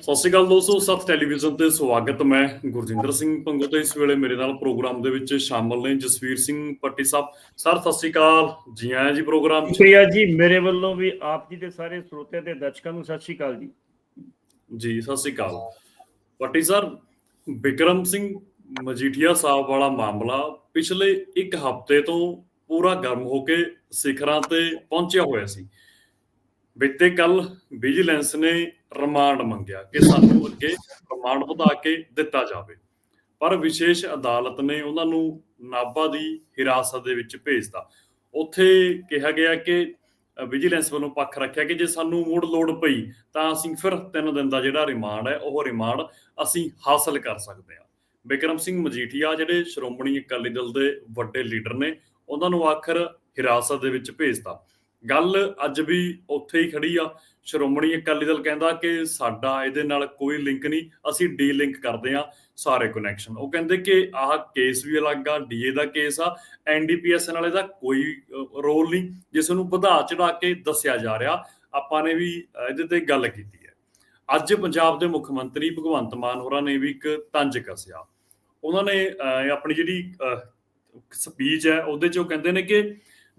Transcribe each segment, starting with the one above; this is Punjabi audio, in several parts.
ਸਤਿ ਸ਼੍ਰੀ ਅਕਾਲ ਦੋਸਤੋ ਸੱਤ ਟੈਲੀਵਿਜ਼ਨ ਤੇ ਸਵਾਗਤ ਮੈਂ ਗੁਰਜਿੰਦਰ ਸਿੰਘ ਪੰਗੋ ਤੇ ਇਸ ਵੇਲੇ ਮੇਰੇ ਨਾਲ ਪ੍ਰੋਗਰਾਮ ਦੇ ਵਿੱਚ ਸ਼ਾਮਲ ਨੇ ਜਸਵੀਰ ਸਿੰਘ ਪੱਟੀ ਸਾਹਿਬ। ਸਰ ਸਤਿ ਸ਼੍ਰੀ ਅਕਾਲ। ਜੀ ਆਇਆਂ ਜੀ ਪ੍ਰੋਗਰਾਮ 'ਚ। ਸ਼ੁਕਰੀਆ ਜੀ ਮੇਰੇ ਵੱਲੋਂ ਵੀ ਆਪ ਜੀ ਦੇ ਸਾਰੇ ਸਰੋਤਿਆਂ ਤੇ ਦਰਸ਼ਕਾਂ ਨੂੰ ਸਤਿ ਸ਼੍ਰੀ ਅਕਾਲ ਜੀ। ਜੀ ਸਤਿ ਸ਼੍ਰੀ ਅਕਾਲ। ਪੱਟੀ ਸਰ ਵਿਕਰਮ ਸਿੰਘ ਮਜੀਠੀਆ ਸਾਹਿਬ ਵਾਲਾ ਮਾਮਲਾ ਪਿਛਲੇ ਇੱਕ ਹਫ਼ਤੇ ਤੋਂ ਪੂਰਾ ਗਰਮ ਹੋ ਕੇ ਸਿਖਰਾਂ ਤੇ ਪਹੁੰਚਿਆ ਹੋਇਆ ਸੀ। ਬੀਤੇ ਕੱਲ ਵਿਜੀਲੈਂਸ ਨੇ ਰਿਮਾਂਡ ਮੰਗਿਆ ਕਿ ਸਾਨੂੰ ਅੱਗੇ ਰਿਮਾਂਡ ਵਧਾ ਕੇ ਦਿੱਤਾ ਜਾਵੇ। ਪਰ ਵਿਸ਼ੇਸ਼ ਅਦਾਲਤ ਨੇ ਉਹਨਾਂ ਨੂੰ ਨਾਭਾ ਦੀ ਹਿਰਾਸਤ ਦੇ ਵਿੱਚ ਭੇਜਤਾ। ਉੱਥੇ ਕਿਹਾ ਗਿਆ ਕਿ ਵਿਜੀਲੈਂਸ ਵੱਲੋਂ ਪੱਖ ਰੱਖਿਆ ਕਿ ਜੇ ਸਾਨੂੰ ਮੁੜ ਲੋੜ ਪਈ ਤਾਂ ਅਸੀਂ ਫਿਰ ਤਿੰਨ ਦਿਨ ਦਾ ਜਿਹੜਾ ਰਿਮਾਂਡ ਹੈ, ਉਹ ਰਿਮਾਂਡ ਅਸੀਂ ਹਾਸਲ ਕਰ ਸਕਦੇ ਹਾਂ। ਬਿਕਰਮ ਸਿੰਘ ਮਜੀਠੀਆ ਜਿਹੜੇ ਸ਼੍ਰੋਮਣੀ ਅਕਾਲੀ ਦਲ ਦੇ ਵੱਡੇ ਲੀਡਰ ਨੇ, ਉਹਨਾਂ ਨੂੰ ਆਖਰ ਹਿਰਾਸਤ ਦੇ ਵਿੱਚ ਭੇਜਤਾ। ਗੱਲ ਅੱਜ ਵੀ ਉੱਥੇ ਹੀ ਖੜੀ ਆ। ਸ਼੍ਰੋਮਣੀ ਅਕਾਲੀ ਦਲ ਕਹਿੰਦਾ ਕਿ ਸਾਡਾ ਇਹਦੇ ਨਾਲ ਕੋਈ ਲਿੰਕ ਨਹੀਂ ਅਸੀਂ ਡੀ ਲਿੰਕ ਕਰਦੇ ਆ ਸਾਰੇ ਕਨੈਕਸ਼ਨ ਉਹ ਕਹਿੰਦੇ ਕਿ ਆਹ ਕੇਸ ਵੀ ਅਲੱਗ ਆ ਡੀਏ ਦਾ ਕੇਸ ਆ ਐਨਡੀਪੀਐਸ ਨਾਲ ਇਹਦਾ ਕੋਈ ਰੋਲ ਨਹੀਂ ਜਿਸ ਨੂੰ ਵਧਾ ਚੜਾ ਕੇ ਦੱਸਿਆ ਜਾ ਰਿਹਾ। ਆਪਾਂ ਨੇ ਵੀ ਇਹਦੇ ਤੇ ਗੱਲ ਕੀਤੀ ਹੈ। ਅੱਜ ਪੰਜਾਬ ਦੇ ਮੁੱਖ ਮੰਤਰੀ ਭਗਵੰਤ ਮਾਨ ਹੋਰਾਂ ਨੇ ਵੀ ਇੱਕ ਤੰਜ ਕੱਸਿਆ। ਉਹਨਾਂ ਨੇ ਅ, ਆਪਣੀ ਜਿਹੜੀ ਸਪੀਚ ਹੈ ਉਹਦੇ ਚ ਉਹ ਕਹਿੰਦੇ ਨੇ ਕਿ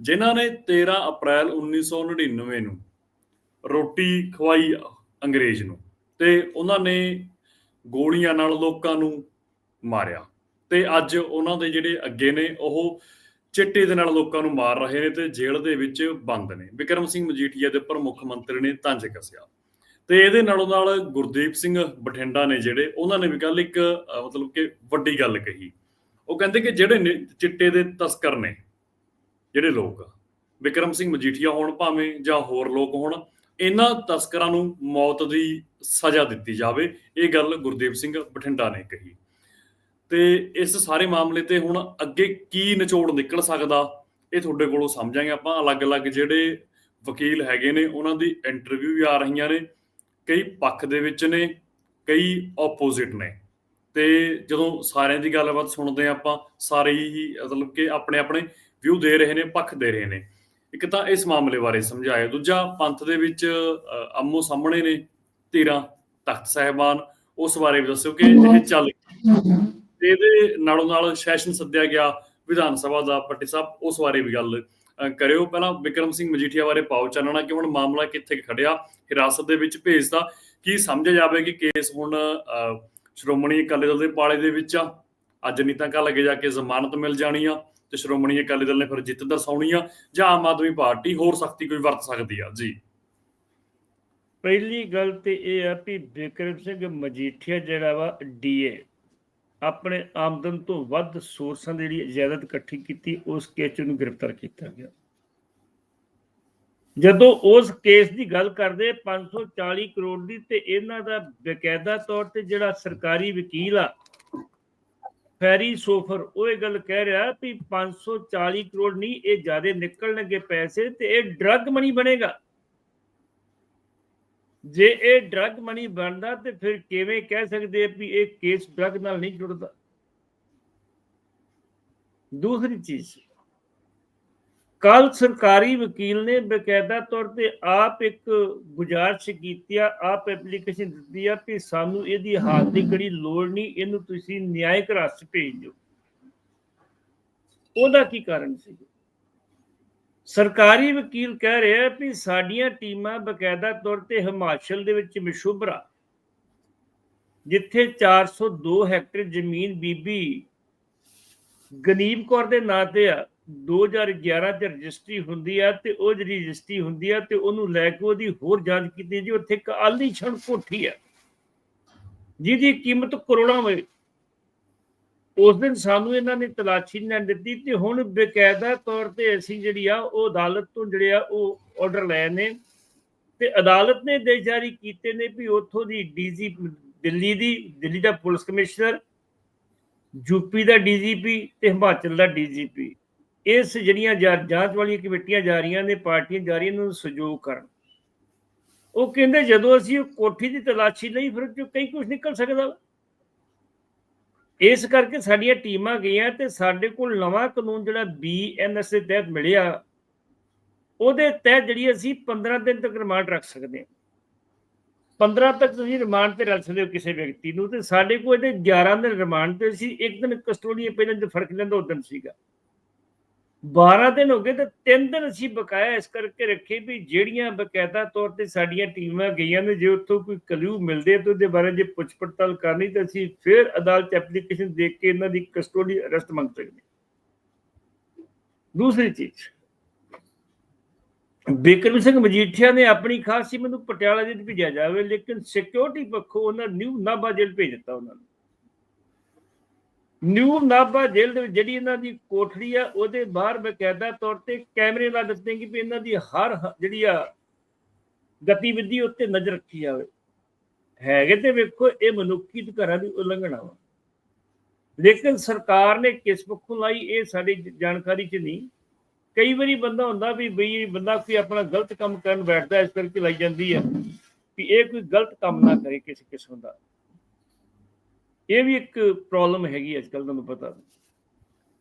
ਜਿਨ੍ਹਾਂ ਨੇ 13 ਅਪ੍ਰੈਲ 1999 ਨੂੰ ਰੋਟੀ ਖਵਾਈ ਅੰਗਰੇਜ਼ ਨੂੰ ਤੇ ਉਹਨਾਂ ਨੇ ਗੋਲੀਆਂ ਨਾਲ ਲੋਕਾਂ ਨੂੰ ਮਾਰਿਆ। ਤੇ ਅੱਜ ਉਹਨਾਂ ਦੇ ਜਿਹੜੇ ਅੱਗੇ ਨੇ, ਉਹ ਚਿੱਟੇ ਦੇ ਨਾਲ ਲੋਕਾਂ ਨੂੰ ਮਾਰ ਰਹੇ ਨੇ ਤੇ ਜੇਲ੍ਹ ਦੇ ਵਿੱਚ ਬੰਦ ਨੇ। ਵਿਕਰਮ ਸਿੰਘ ਮਜੀਠੀਆ ਦੇ ਉੱਪਰ ਮੁੱਖ ਮੰਤਰੀ ਨੇ ਤੰਜ ਕੱਸਿਆ। ਤੇ ਇਹਦੇ ਨਾਲੋਂ ਨਾਲ ਗੁਰਦੀਪ ਸਿੰਘ ਬਠਿੰਡਾ ਨੇ ਜਿਹੜੇ, ਉਹਨਾਂ ਨੇ ਵੀ ਕੱਲ ਇੱਕ ਮਤਲਬ ਕਿ ਵੱਡੀ ਗੱਲ ਕਹੀ। ਉਹ ਕਹਿੰਦੇ ਕਿ ਜਿਹੜੇ ਨੇ ਚਿੱਟੇ ਦੇ ਤਸਕਰ ਨੇ ਜਿਹੜੇ ਲੋਕ ਆ। ਵਿਕਰਮ ਸਿੰਘ ਮਜੀਠੀਆ ਹੋਣ ਭਾਵੇਂ ਜਾਂ ਹੋਰ ਲੋਕ ਹੋਣ, ਇਹਨਾਂ ਤਸਕਰਾਂ ਨੂੰ ਮੌਤ ਦੀ ਸਜ਼ਾ ਦਿੱਤੀ ਜਾਵੇ। ਇਹ ਗੱਲ ਗੁਰਦੇਵ ਸਿੰਘ ਬਠਿੰਡਾ ਨੇ ਕਹੀ। ਤੇ ਇਸ ਸਾਰੇ ਮਾਮਲੇ ਤੇ ਹੁਣ ਅੱਗੇ ਕੀ ਨਿਚੋੜ ਨਿਕਲ ਸਕਦਾ, ਇਹ ਤੁਹਾਡੇ ਕੋਲੋਂ ਸਮਝਾਂਗੇ ਆਪਾਂ। ਅਲੱਗ-ਅਲੱਗ ਜਿਹੜੇ ਵਕੀਲ ਹੈਗੇ ਨੇ, ਉਹਨਾਂ ਦੀ ਇੰਟਰਵਿਊ ਵੀ ਆ ਰਹੀਆਂ ਨੇ। ਕਈ ਪੱਖ ਦੇ ਵਿੱਚ ਨੇ, ਕਈ ਆਪੋਜ਼ਿਟ ਨੇ। ਤੇ ਜਦੋਂ ਸਾਰਿਆਂ ਦੀ ਗੱਲਬਾਤ ਸੁਣਦੇ ਹਾਂ ਆਪਾਂ, ਸਾਰੇ ਹੀ ਮਤਲਬ ਕਿ ਆਪਣੇ ਆਪਣੇ ਵਿਊ ਦੇ ਰਹੇ ਨੇ ਪੱਖ ਦੇ ਰਹੇ ਨੇ। ਇੱਕ ਤਾਂ ਇਸ ਮਾਮਲੇ ਬਾਰੇ ਸਮਝਾਇਆ। ਦੂਜਾ ਪੰਥ ਦੇ ਵਿੱਚ ਅ, ਸਾਹਮਣੇ ਨੇ ਧੀਰਾਂ ਤਖਤ ਸਾਹਿਬਾਨ। ਉਸ ਬਾਰੇ ਵੀ ਦੱਸਿਓ ਕਿ ਇਹ ਚੱਲ ਤੇ ਇਹਦੇ ਨਾਲੋਂ ਨਾਲ ਸੈਸ਼ਨ ਸੱਦਿਆ ਗਿਆ ਵਿਧਾਨ ਸਭਾ ਦਾ ਪੱਟੀ ਸਾਹਿਬ। ਉਸ ਬਾਰੇ ਵੀ ਗੱਲ ਕਰਿਓ। ਪਹਿਲਾਂ ਵਿਕਰਮ ਸਿੰਘ ਮਜੀਠੀਆ ਬਾਰੇ ਪਾਓ ਚਾਨਣਾ ਕਿ ਹੁਣ ਮਾਮਲਾ ਕਿੱਥੇ ਖੜਿਆ ਹਿਰਾਸਤ ਦੇ ਵਿੱਚ ਭੇਜਤਾ। ਕੀ ਸਮਝਿਆ ਜਾਵੇ ਕਿ ਕੇਸ ਹੁਣ ਅ, ਸ਼੍ਰੋਮਣੀ ਅਕਾਲੀ ਦਲ ਦੇ ਪਾਲੇ ਦੇ ਵਿੱਚ ਆ? ਅੱਜ ਨਹੀਂ ਤਾਂ ਕੱਲ੍ਹ ਅੱਗੇ ਜਾ ਕੇ ਜ਼ਮਾਨਤ ਮਿਲ ਜਾਣੀ ਆ। ਤੇ ਸ਼੍ਰੋਮਣੀ ਅਕਾਲੀ ਦਲ ਨੇ ਫਿਰ ਜਿੱਤ ਦਰਸਾਉਣੀ ਆ, ਜਾਂ ਆਮ ਆਦਮੀ ਪਾਰਟੀ ਹੋਰ ਸਖਤੀ ਕੋਈ ਵਰਤ ਸਕਦੀ ਆ? ਜੀ। ਪਹਿਲੀ ਗੱਲ ਤੇ ਇਹ ਆ ਵੀ ਬਿਕਰਮ ਸਿੰਘ ਮਜੀਠੀਆ ਜਿਹੜਾ ਵਾ ਡੀਏ ਆਪਣੇ ਆਮਦਨ ਤੋਂ ਵੱਧ ਸੋਰਸਾਂ ਦੀ ਜਿਹੜੀ ਇਜਾਜ਼ਤ ਇਕੱਠੀ ਕੀਤੀ, ਉਸ ਕੇਸ 'ਚ ਗ੍ਰਿਫਤਾਰ ਕੀਤਾ ਗਿਆ। ਜਦੋਂ ਉਸ ਕੇਸ ਦੀ ਗੱਲ ਕਰਦੇ 540 ਕਰੋੜ ਦੀ ਤੇ ਇਹਨਾਂ ਦਾ ਬਕਾਇਦਾ ਤੌਰ ਤੇ ਜਿਹੜਾ ਸਰਕਾਰੀ ਵਕੀਲ ਆ ਫੈਰੀ ਸੋਫਰ ਉਹ ਇਹ ਗੱਲ ਕਹਿ ਰਿਹਾ ਵੀ 540 ਕਰੋੜ ਨਹੀਂ, ਇਹ ਜ਼ਿਆਦਾ ਨਿਕਲਣਗੇ ਪੈਸੇ ਤੇ ਇਹ ਡਰੱਗ ਮਨੀ ਬਣੇਗਾ। ਜੇ ਇਹ ਡਰੱਗ ਮਨੀ ਬਣਦਾ ਤੇ ਫਿਰ ਕਿਵੇਂ ਕਹਿ ਸਕਦੇ ਆ ਵੀ ਇਹ ਕੇਸ ਡਰੱਗ ਨਾਲ ਨਹੀਂ ਜੁੜਦਾ। ਦੂਸਰੀ ਚੀਜ਼ ਕੱਲ ਸਰਕਾਰੀ ਵਕੀਲ ਨੇ ਬਕਾਇਦਾ ਤੌਰ ਤੇ ਆਪ ਇੱਕ ਗੁਜ਼ਾਰਿਸ਼ ਕੀਤੀ ਆ, ਆਪ ਐਪਲੀਕੇਸ਼ਨ ਦਿੱਤੀ ਆ ਕਿ ਸਾਨੂੰ ਇਹਦੀ ਹਾਲ ਦੀ ਕੜੀ ਲੋੜ ਨਹੀਂ, ਇਹਨੂੰ ਤੁਸੀਂ ਨਿਆਇਕ ਰਾਸਤੇ ਭੇਜ। ਦਿਓ ਉਹਦਾ ਕੀ ਕਾਰਨ ਸੀ? ਸਰਕਾਰੀ ਵਕੀਲ ਕਹਿ ਰਿਹਾ ਵੀ ਸਾਡੀਆਂ ਟੀਮਾਂ ਬਕਾਇਦਾ ਤੌਰ ਤੇ ਹਿਮਾਚਲ ਦੇ ਵਿੱਚ ਮਸ਼ੂਬਰਾ ਜਿੱਥੇ 402 ਹੈਕਟਰ ਜ਼ਮੀਨ ਬੀਬੀ ਗਨੀਬ ਕੌਰ ਦੇ ਨਾਂ ਤੇ ਆ। 2011 ਚ ਰਜਿਸਟਰੀ ਹੁੰਦੀ ਆ ਤੇ ਉਹ ਜਿਹੜੀ ਰਜਿਸਟਰੀ ਹੁੰਦੀ ਆ ਤੇ ਉਹਨੂੰ ਲੈ ਕੇ ਉਹਦੀ ਹੋਰ ਜਾਂਚ ਕੀਤੀ ਜੀ, ਉੱਥੇ ਇੱਕ ਆਲੀਸ਼ਾਨ ਕੋਠੀ ਆ। ਜਿਹਦੀ ਕੀਮਤ ਕਰੋੜਾਂ ਵੇ। ਉਸ ਦਿਨ ਸਾਨੂੰ ਇਹਨਾਂ ਨੇ ਤਲਾਸ਼ੀ ਨਾ ਦਿੱਤੀ ਤੇ ਹੁਣ ਬਕਾਇਦਾ ਤੌਰ ਤੇ ਅਸੀਂ ਜਿਹੜੀ ਆ, ਉਹ ਅਦਾਲਤ ਤੋਂ ਜਿਹੜੇ ਆ, ਉਹ ਆਰਡਰ ਲਏ ਨੇ। ਤੇ ਅਦਾਲਤ ਨੇ ਦੇ ਜਾਰੀ ਕੀਤੇ ਨੇ ਵੀ ਉੱਥੋਂ ਦੀ ਡੀਜੀ ਦਿੱਲੀ ਦੀ, ਦਿੱਲੀ ਦਾ ਪੁਲਿਸ ਕਮਿਸ਼ਨਰ ਯੂਪੀ ਦਾ ਡੀਜੀਪੀ ਤੇ ਹਿਮਾਚਲ ਦਾ ਡੀਜੀਪੀ ਇਸ ਜਿਹੜੀਆਂ ਜਾ- ਜਾਂਚ ਵਾਲੀਆਂ ਕਮੇਟੀਆਂ ਜਾ ਰਹੀਆਂ ਨੇ, ਪਾਰਟੀਆਂ ਜਾ ਰਹੀਆਂ ਨੂੰ ਸਹਿਯੋਗ ਕਰਨ। ਉਹ ਕਹਿੰਦੇ ਜਦੋਂ ਅਸੀਂ ਕੋਠੀ ਦੀ ਤਲਾਸ਼ੀ ਲਈ ਫਿਰ ਜੋ ਕਈ ਕੁਝ ਨਿਕਲ ਸਕਦਾ ਇਸ ਕਰਕੇ ਸਾਡੀਆਂ ਟੀਮਾਂ ਗਈਆਂ ਤੇ ਸਾਡੇ ਕੋਲ ਨਵਾਂ ਕਾਨੂੰਨ ਜਿਹੜਾ ਬੀਐਨਐਸ ਦੇ ਤਹਿਤ ਮਿਲਿਆ, ਉਹਦੇ ਤਹਿਤ ਜਿਹੜੀ ਅਸੀਂ 15 ਦਿਨ ਤੱਕ ਰਿਮਾਂਡ ਰੱਖ ਸਕਦੇ ਹਾਂ। 15 ਤੱਕ ਤੁਸੀਂ ਰਿਮਾਂਡ ਤੇ ਰੱਖ ਸਕਦੇ ਹੋ ਕਿਸੇ ਵਿਅਕਤੀ ਨੂੰ ਤੇ ਸਾਡੇ ਕੋਲ ਇਹਦੇ 11 ਦਿਨ ਰਿਮਾਂਡ ਤੇ ਸੀ, ਇੱਕ ਦਿਨ ਕਸਟੋਡੀ ਪਹਿਲਾਂ ਜੇ ਫ਼ਰਕ ਲੈਂਦਾ ਉਹ ਦਿਨ ਸੀਗਾ। 12 ਦਿਨ ਹੋ ਗਏ ਤੇ 3 ਦਿਨ ਅਸੀਂ ਬਕਾਇਆ ਇਸ ਕਰਕੇ ਰੱਖੇ ਵੀ ਜਿਹੜੀਆਂ ਬਕਾਇਦਾ ਤੌਰ ਤੇ ਸਾਡੀਆਂ ਟੀਮਾਂ ਗਈਆਂ ਨੇ, ਜੇ ਉੱਥੋਂ ਕੋਈ ਕਲੂ ਮਿਲਦੇ ਤਾਂ ਉਹਦੇ ਬਾਰੇ ਜੇ ਪੁੱਛ ਪੜਤਾਲ ਕਰਨੀ ਤਾਂ ਅਸੀਂ ਫਿਰ ਅਦਾਲਤ ਐਪਲੀਕੇਸ਼ਨ ਦੇਖ ਕੇ ਇਹਨਾਂ ਦੀ ਕਸਟੋਡੀ ਅਰੈਸਟ ਮੰਗ ਸਕਦੇ ਦੂਸਰੀ ਚੀਜ਼, ਬਿਕਰਮ ਸਿੰਘ ਮਜੀਠੀਆ ਨੇ ਆਪਣੀ ਖਾਸ ਸੀ ਮੈਨੂੰ ਪਟਿਆਲਾ ਜੇਲ੍ਹ ਭੇਜਿਆ ਜਾਵੇ, ਲੇਕਿਨ ਸਿਕਿਉਰਿਟੀ ਪੱਖੋਂ ਉਹਨਾਂ ਨਿਊ ਨਾਭਾ ਜੇਲ੍ਹ ਭੇਜ ਦਿੱਤਾ ਉਹਨਾਂ ਨੂੰ। ਨਿਊ ਨਾਭਾ ਜੇਲ੍ਹ ਦੇ ਵਿੱਚ ਜਿਹੜੀ ਇਹਨਾਂ ਦੀ ਕੋਠੜੀ ਆ, ਉਹਦੇ ਬਾਹਰ ਬਕਾਇਦਾ ਤੌਰ ਤੇ ਕੈਮਰੇ ਲਾ ਦਿੱਤੇ ਕਿ ਵੀ ਇਹਨਾਂ ਦੀ ਹਰ ਜਿਹੜੀ ਆ ਗਤੀਵਿਧੀ ਉੱਤੇ ਨਜ਼ਰ ਰੱਖੀ ਜਾਵੇ। ਹੈਗੇ ਤੇ ਵੇਖੋ, ਇਹ ਮਨੁੱਖੀ ਅਧਿਕਾਰਾਂ ਦੀ ਉਲੰਘਣਾ ਵਾ। ਲੇਕਿਨ ਸਰਕਾਰ ਨੇ ਕਿਸ ਪੱਖੋਂ ਲਾਈ, ਇਹ ਸਾਡੀ ਜਾਣਕਾਰੀ 'ਚ ਨਹੀਂ। ਕਈ ਵਾਰੀ ਬੰਦਾ ਹੁੰਦਾ ਵੀ ਬਈ ਬੰਦਾ ਕੋਈ ਆਪਣਾ ਗਲਤ ਕੰਮ ਕਰਨ ਬੈਠਦਾ, ਇਸ ਕਰਕੇ ਲਾਈ ਜਾਂਦੀ ਹੈ ਵੀ ਇਹ ਕੋਈ ਗਲਤ ਕੰਮ ਨਾ ਕਰੇ ਕਿਸੇ ਕਿਸਮ ਦਾ। ਇਹ ਵੀ ਇੱਕ ਪ੍ਰੋਬਲਮ ਹੈਗੀ ਅੱਜ ਕੱਲ ਤੁਹਾਨੂੰ ਪਤਾ।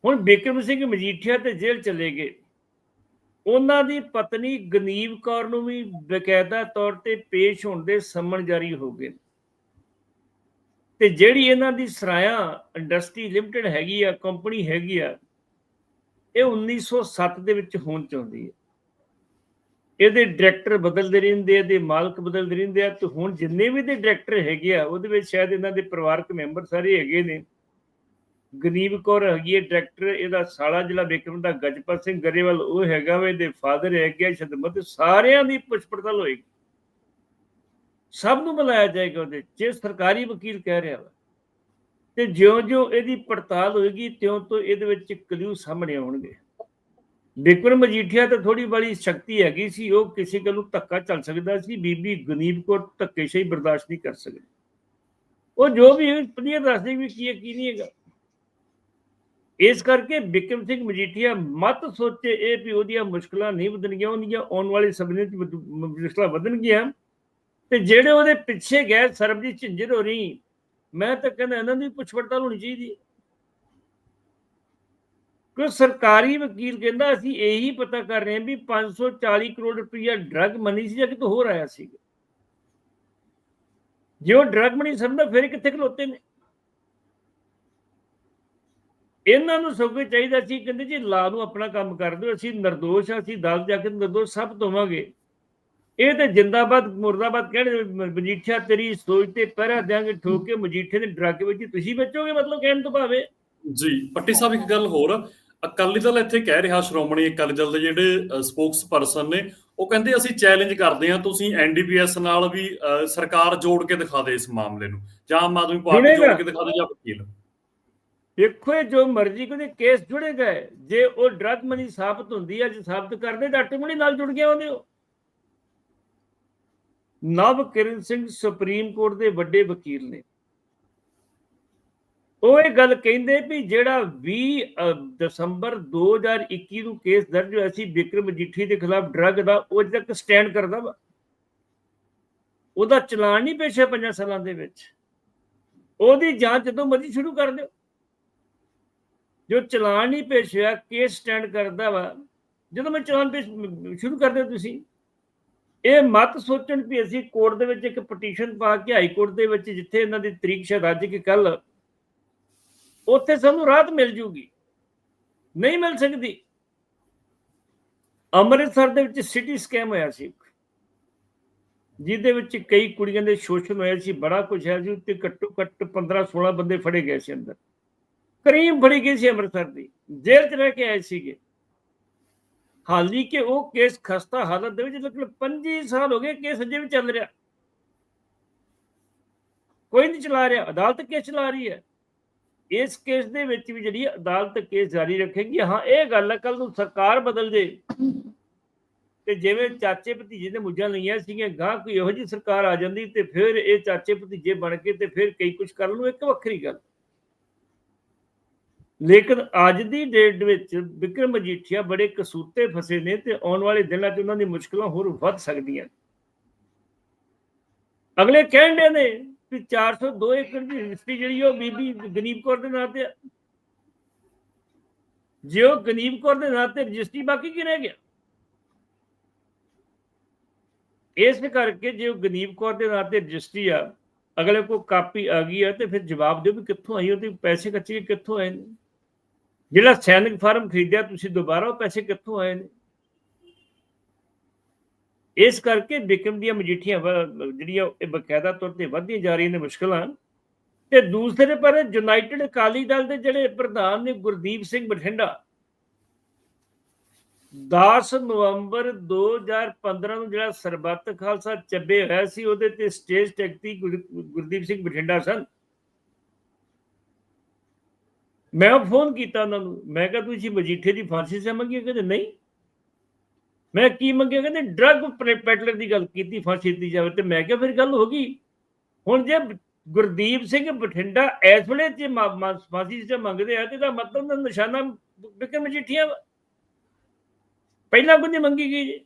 ਹੁਣ ਬਿਕਰਮ ਸਿੰਘ ਮਜੀਠੀਆ ਤੇ ਜੇਲ੍ਹ ਚਲੇ ਗਏ। ਉਹਨਾਂ ਦੀ ਪਤਨੀ ਗਨੀਵ ਕੌਰ ਨੂੰ ਵੀ ਬਕਾਇਦਾ ਤੌਰ ਤੇ ਪੇਸ਼ ਹੋਣ ਦੇ ਸੰਮਣ ਜਾਰੀ ਹੋ ਗਏ। ਤੇ ਜਿਹੜੀ ਇਹਨਾਂ ਦੀ ਸਰਾਇਆ ਇੰਡਸਟਰੀ ਲਿਮਟਿਡ ਹੈਗੀ ਆ, ਕੰਪਨੀ ਹੈਗੀ ਆ, ਇਹ 1907 ਦੇ ਵਿੱਚ ਹੋਣ ਚਾਹੁੰਦੀ ਹੈ। ਇਹਦੇ ਡਾਇਰੈਕਟਰ ਬਦਲਦੇ ਰਹਿੰਦੇ ਆ, ਇਹਦੇ ਮਾਲਕ ਬਦਲਦੇ ਰਹਿੰਦੇ ਆ, ਤੇ ਹੁਣ ਜਿੰਨੇ ਵੀ ਦੇ ਡਾਇਰੈਕਟਰ ਹੈਗੇ ਆ, ਉਹਦੇ ਵਿੱਚ ਸ਼ਾਇਦ ਇਹਨਾਂ ਦੇ ਪਰਿਵਾਰਕ ਮੈਂਬਰ ਸਾਰੇ ਹੈਗੇ ਨੇ। ਗਨੀਬ ਕੌਰ ਹੈਗੀ ਹੈ ਡਾਇਰੈਕਟਰ ਇਹਦਾ ਸਾਲਾ ਜ਼ਿਲ੍ਹਾ ਵਿਕਰਮ ਦਾ ਗਜਪਤ ਸਿੰਘ ਗਰੇਵਾਲ, ਉਹ ਹੈਗਾ ਵਾ ਇਹਦੇ ਫਾਦਰ ਹੈਗੇ ਆ ਸ਼ਦਮਤ ਸਾਰਿਆਂ ਦੀ ਪੁੱਛ ਪੜਤਾਲ ਹੋਏਗੀ। ਸਭ ਨੂੰ ਬੁਲਾਇਆ ਜਾਏਗਾ ਉਹਦੇ ਜੇ ਸਰਕਾਰੀ ਵਕੀਲ ਕਹਿ ਰਿਹਾ ਵਾ। ਤੇ ਜਿਉਂ-ਜਿਉਂ ਇਹਦੀ ਪੜਤਾਲ ਹੋਏਗੀ ਤਿਉਂ ਤੋਂ ਇਹਦੇ ਵਿੱਚ ਕਲੂ ਸਾਹਮਣੇ ਆਉਣਗੇ। ਬਿਕਰਮ ਮਜੀਠੀਆ ਤੇ ਥੋੜੀ ਬੜੀ ਸ਼ਕਤੀ ਹੈਗੀ ਸੀ, ਉਹ ਕਿਸੇ ਗੱਲ ਨੂੰ ਧੱਕਾ ਚੱਲ ਸਕਦਾ ਸੀ, ਬੀਬੀ ਗਨੀਬ ਕੌਰ ਧੱਕੇਸ਼ਾਹੀ ਬਰਦਾਸ਼ਤ ਨਹੀਂ ਕਰ ਸਕਦੀ। ਉਹ ਜੋ ਵੀ ਪਲੀਅਰ ਦੱਸਦੇ ਵੀ ਕੀ ਹੈ, ਕੀ ਨਹੀਂ ਹੈਗਾ। ਇਸ ਕਰਕੇ ਬਿਕਰਮ ਸਿੰਘ ਮਜੀਠੀਆ ਮਤ ਸੋਚੇ ਇਹ ਵੀ ਉਹਦੀਆਂ ਮੁਸ਼ਕਲਾਂ ਨਹੀਂ ਵਧਣਗੀਆਂ, ਉਹਦੀਆਂ ਆਉਣ ਵਾਲੇ ਸਮੇਂ ਵਿੱਚ ਮੁਸ਼ਕਲਾਂ ਵਧਣਗੀਆਂ। ਤੇ ਜਿਹੜੇ ਉਹਦੇ ਪਿੱਛੇ ਗਏ, ਸਰਬਜੀਤ ਝਿੰਜਰ ਹੋ ਰਹੀ ਮੈਂ ਤਾਂ ਕਹਿੰਦਾ ਇਹਨਾਂ ਦੀ ਪੁੱਛ ਪੜਤਾਲ ਹੋਣੀ ਚਾਹੀਦੀ ਹੈ। ਕਿ ਸਰਕਾਰੀ ਵਕੀਲ ਕਹਿੰਦਾ ਅਸੀਂ ਇਹੀ ਪਤਾ ਕਰ ਰਹੇ ਹਾਂ ਵੀ 540 ਕਰੋੜ ਰੁਪਈਆ ਡਰਗ ਮਨੀ ਸੀ ਜਾਂ ਕਿਤੋਂ ਹੋਰ ਆਇਆ ਸੀ। ਜੇ ਉਹ ਡਰਗ ਮਨੀ ਸਮਝਦਾ, ਫਿਰ ਕਿੱਥੇ ਖਲੋਤੇ ਨੇ? ਇਹਨਾਂ ਨੂੰ ਸਭ ਚਾਹੀਦਾ ਸੀ, ਕਹਿੰਦੇ ਜੀ ਲਾ ਨੂੰ ਆਪਣਾ ਕੰਮ ਕਰ ਦਿਓ, ਅਸੀਂ ਨਿਰਦੋਸ਼ ਆ ਅਸੀਂ ਦਲ ਜਾ ਕੇ ਨਿਰਦੋਸ਼ ਸਭ ਹੋਵਾਂਗੇ ਇਹ ਤੇ ਜਿੰਦਾਬਾਦ, ਮੁਰਦਾਬਾਦ ਕਹਿਣ ਮਜੀਠੀਆ ਤੇਰੀ ਸੋਚ ਤੇ ਪਹਿਰਾ ਦਿਆਂਗੇ, ਠੋਕ ਕੇ ਮਜੀਠੇ ਦੇ ਡਰਗ ਵਿੱਚ ਤੁਸੀਂ ਬਚੋਗੇ ਮਤਲਬ ਕਹਿਣ ਤੋਂ ਭਾਵੇਂ। ਜੀ, ਪੱਟੀ ਸਾਹਿਬ ਇੱਕ ਗੱਲ ਹੋਰ। ਅਕਾਲੀ ਦਲ ਇੱਥੇ ਕਹਿ ਰਿਹਾ ਸ਼੍ਰੋਮਣੀ ਅਕਾਲੀ ਦਲ ਦੇ ਜਿਹੜੇ ਸਪੋਕਸ ਪਰਸਨ ਨੇ ਉਹ ਕਹਿੰਦੇ ਅਸੀਂ ਚੈਲੰਜ ਕਰਦੇ ਹਾਂ ਤੁਸੀਂ ਐਨਡੀਪੀਐਸ ਨਾਲ ਵੀ ਸਰਕਾਰ ਜੋੜ ਕੇ ਦਿਖਾ ਦੇ ਇਸ ਮਾਮਲੇ ਨੂੰ ਜਾਂ ਆਮ ਆਦਮੀ ਪਾਰਟੀ। ਜੋੜ ਕੇ ਦਿਖਾ ਦੇ ਜਾਂ ਵਕੀਲ। ਦੇਖੋ ਇਹ ਜੋ ਮਰਜ਼ੀ ਕੋਈ ਕੇਸ ਜੁੜੇ ਗਏ ਜੇ ਉਹ ਡਰਗ ਮਨੀ ਸਾਬਤ ਹੁੰਦੀ ਹੈ ਜੇ ਸਾਬਤ ਕਰਦੇ ਤਾਂ ਆਟੋਮੈਟਿਕ ਨਾਲ ਜੁੜ ਗਿਆ ਉਹਦੇ ਉਹ। ਨਵ ਕਿਰਨ ਸਿੰਘ ਸੁਪਰੀਮ ਕੋਰਟ ਦੇ ਵੱਡੇ ਵਕੀਲ ਨੇ। ਉਹ ਇਹ ਗੱਲ ਕਹਿੰਦੇ ਵੀ ਜਿਹੜਾ 20 ਅ, ਦਸੰਬਰ 2021 ਨੂੰ ਕੇਸ ਦਰਜ ਹੋਇਆ ਸੀ ਵਿਕਰਮ ਮਜੀਠੀ ਦੇ ਖਿਲਾਫ ਡਰੱਗ ਦਾ ਉਹ ਅਜੇ ਤੱਕ ਸਟੈਂਡ ਕਰਦਾ ਵਾ। ਉਹਦਾ ਚਲਾਨ ਨਹੀਂ ਪੇਸ਼ੇ ਪੰਜਾਂ ਸਾਲਾਂ ਦੇ ਵਿੱਚ। ਉਹਦੀ ਜਾਂਚ ਜਦੋਂ ਮਰਜ਼ੀ ਸ਼ੁਰੂ ਕਰ ਦਿਓ। ਜੋ ਚਲਾਨ ਨਹੀਂ ਪੇਸ਼ ਹੋਇਆ ਕੇਸ ਸਟੈਂਡ ਕਰਦਾ ਵਾ। ਜਦੋਂ ਮੈਂ ਚਲਾਨ ਪੇਸ਼ ਸ਼ੁਰੂ ਕਰ ਦਿਓ ਤੁਸੀਂ। ਇਹ ਮਤ ਸੋਚਣ ਵੀ ਅਸੀਂ ਕੋਰਟ ਦੇ ਵਿੱਚ ਇੱਕ ਪਟੀਸ਼ਨ ਪਾ ਕੇ ਹਾਈ ਕੋਰਟ ਦੇ ਵਿੱਚ ਜਿੱਥੇ ਇਹਨਾਂ ਦੀ ਤਰੀਕ ਸ਼ਾਇਦ ਅੱਜ ਕਿ ਕੱਲ ਉੱਥੇ ਸਾਨੂੰ ਰਾਹਤ ਮਿਲ ਜੂਗੀ। ਨਹੀਂ ਮਿਲ ਸਕਦੀ। ਅੰਮ੍ਰਿਤਸਰ ਦੇ ਵਿੱਚ ਸਿਟੀ ਸਕੈਮ ਹੋਇਆ ਸੀ। ਜਿਹਦੇ ਵਿੱਚ ਕਈ ਕੁੜੀਆਂ ਦੇ ਸ਼ੋਸ਼ਣ ਹੋਇਆ ਸੀ, ਬੜਾ ਕੁਝ ਹੈ ਸੀ, ਉੱਤੇ ਘੱਟੋ ਘੱਟ 15 16 ਬੰਦੇ ਫੜੇ ਗਏ ਸੀ ਅੰਦਰ। ਕਰੀਮ ਫੜੀ ਗਈ ਸੀ ਅੰਮ੍ਰਿਤਸਰ ਦੀ। ਜੇਲ੍ਹ 'ਚ ਰਹਿ ਕੇ ਆਏ ਸੀਗੇ। ਹਾਲੀ ਕਿ ਉਹ ਕੇਸ ਖਸਤਾ ਹਾਲਤ ਦੇ ਵਿੱਚ ਲਗਭਗ 25 ਸਾਲ ਹੋ ਗਏ ਕੇਸ ਅਜੇ ਵੀ ਚੱਲ ਰਿਹਾ। ਕੋਈ ਨਹੀਂ ਚਲਾ ਰਿਹਾ। ਅਦਾਲਤ ਕੇਸ ਚਲਾ ਰਹੀ ਹੈ। ਇਸ ਕੇਸ ਦੇ ਵਿੱਚ ਵੀ ਜਿਹੜੀ ਅਦਾਲਤ ਕੇਸ ਜਾਰੀ ਰੱਖੇਗੀ, ਹਾਂ, ਇਹ ਗੱਲ ਕੱਲ ਨੂੰ ਸਰਕਾਰ ਬਦਲ ਜੇ। ਤੇ ਜਿਵੇਂ ਚਾਚੇ ਭਤੀਜੇ ਦੇ ਮੁੱਜਾਂ ਲਈਆਂ ਸੀਗੀਆਂ ਗਾਂ ਕੋਈ ਇਹੋ ਜਿਹੀ ਸਰਕਾਰ ਆ ਜਾਂਦੀ ਤੇ ਫਿਰ ਇਹ ਚਾਚੇ ਭਤੀਜੇ ਬਣ ਕੇ ਤੇ ਫਿਰ ਕਈ ਕੁਝ ਕਰਨ ਨੂੰ ਇੱਕ ਵੱਖਰੀ ਗੱਲ। ਲੇਕਿਨ ਅੱਜ ਦੀ ਡੇਟ ਵਿੱਚ ਵਿਕਰਮ ਮਜੀਠੀਆ ਬੜੇ ਕਸੂਤੇ ਫਸੇ ਨੇ ਤੇ ਆਉਣ ਵਾਲੇ ਦਿਨਾਂ 'ਚ ਉਹਨਾਂ ਦੀ ਮੁਸ਼ਕਲਾਂ ਹੋਰ ਵੱਧ ਸਕਦੀਆਂ ਅਗਲੇ ਕਹਿੰਦੇ ਨੇ ਕਿ 402 ਏਕੜ ਦੀ ਰਜਿਸਟਰੀ ਜਿਹੜੀ ਉਹ ਬੀਬੀ ਗਨੀਬ ਕੌਰ ਦੇ ਨਾਂ ਤੇ ਆ। ਜੇ ਉਹ ਗਨੀਬ ਕੌਰ ਦੇ ਨਾਂ ਤੇ ਰਜਿਸਟਰੀ ਬਾਕੀ ਕੀ ਰਹਿ ਗਿਆ ਇਸ ਕਰਕੇ ਜੇ ਉਹ ਗਨੀਬ ਕੌਰ ਦੇ ਨਾਂ ਤੇ ਰਜਿਸਟਰੀ ਆ ਅਗਲੇ ਕੋ ਕਾਪੀ ਆ ਗਈ ਹੈ ਤੇ ਫਿਰ ਜਵਾਬ ਦਿਓ ਵੀ ਕਿੱਥੋਂ ਆਈ ਉਹਦੇ ਪੈਸੇ ਕੱਚੇ ਕਿੱਥੋਂ ਆਏ ਨੇ ਜਿਹੜਾ ਸੈਨਿਕ ਫਾਰਮ ਖਰੀਦਿਆ ਤੁਸੀਂ ਦੁਬਾਰਾ ਉਹ ਪੈਸੇ ਕਿੱਥੋਂ ਆਏ ਨੇ ਇਸ ਕਰਕੇ ਵਿਕਮ ਦੀਆਂ ਮਜੀਠੀਆਂ ਜਿਹੜੀਆਂ ਇਹ ਬਕਾਇਦਾ ਤੌਰ ਤੇ ਵਧਦੀਆਂ ਜਾ ਰਹੀਆਂ ਨੇ ਮੁਸ਼ਕਲਾਂ, ਤੇ ਦੂਸਰੇ ਪਰ ਯੂਨਾਈਟਿਡ ਅਕਾਲੀ ਦਲ ਦੇ ਜਿਹੜੇ ਪ੍ਰਧਾਨ ਨੇ ਗੁਰਦੀਪ ਸਿੰਘ ਬਠਿੰਡਾ 10 ਨਵੰਬਰ 2015 ਨੂੰ ਜਿਹੜਾ ਸਰਬੱਤ ਖਾਲਸਾ ਚੱਬੇ ਹੋਇਆ ਸੀ, ਉਹਦੇ ਤੇ ਸਟੇਜ ਟੈਕਤੀ ਗੁਰਦੀਪ ਸਿੰਘ ਬਠਿੰਡਾ ਸਨ। ਮੈਂ ਫੋਨ ਕੀਤਾ ਉਹਨਾਂ ਨੂੰ, ਮੈਂ ਕਿਹਾ, ਤੁਸੀਂ ਮਜੀਠੇ ਦੀ ਫਾਂਸੀ ਸੇ ਮੰਗੀ ਕਹਿੰਦੇ, ਨਹੀਂ। ਮੈਂ ਕੀ ਮੰਗਿਆ? ਕਹਿੰਦੇ ਡਰੱਗ ਪੈਡਲਰ ਦੀ ਗੱਲ ਕੀਤੀ, ਫਾਂਸੀ ਦਿੱਤੀ ਜਾਵੇ ਤੇ ਮੈਂ ਕਿਹਾ ਫਿਰ ਗੱਲ ਹੋ ਗਈ। ਹੁਣ ਜੇ ਗੁਰਦੀਪ ਸਿੰਘ ਬਠਿੰਡਾ ਇਸ ਵੇਲੇ ਜੇ ਫਾਂਸੀ ਤੇ ਮੰਗਦੇ ਆ ਤੇ ਦਾ ਮਤਲਬ ਤਾਂ ਨਿਸ਼ਾਨਾ ਵਿਕਰਮ ਮਜੀਠੀਆ ਵਾ। ਪਹਿਲਾਂ ਕੋਈ ਮੰਗੀ ਗਈ ਜੀ?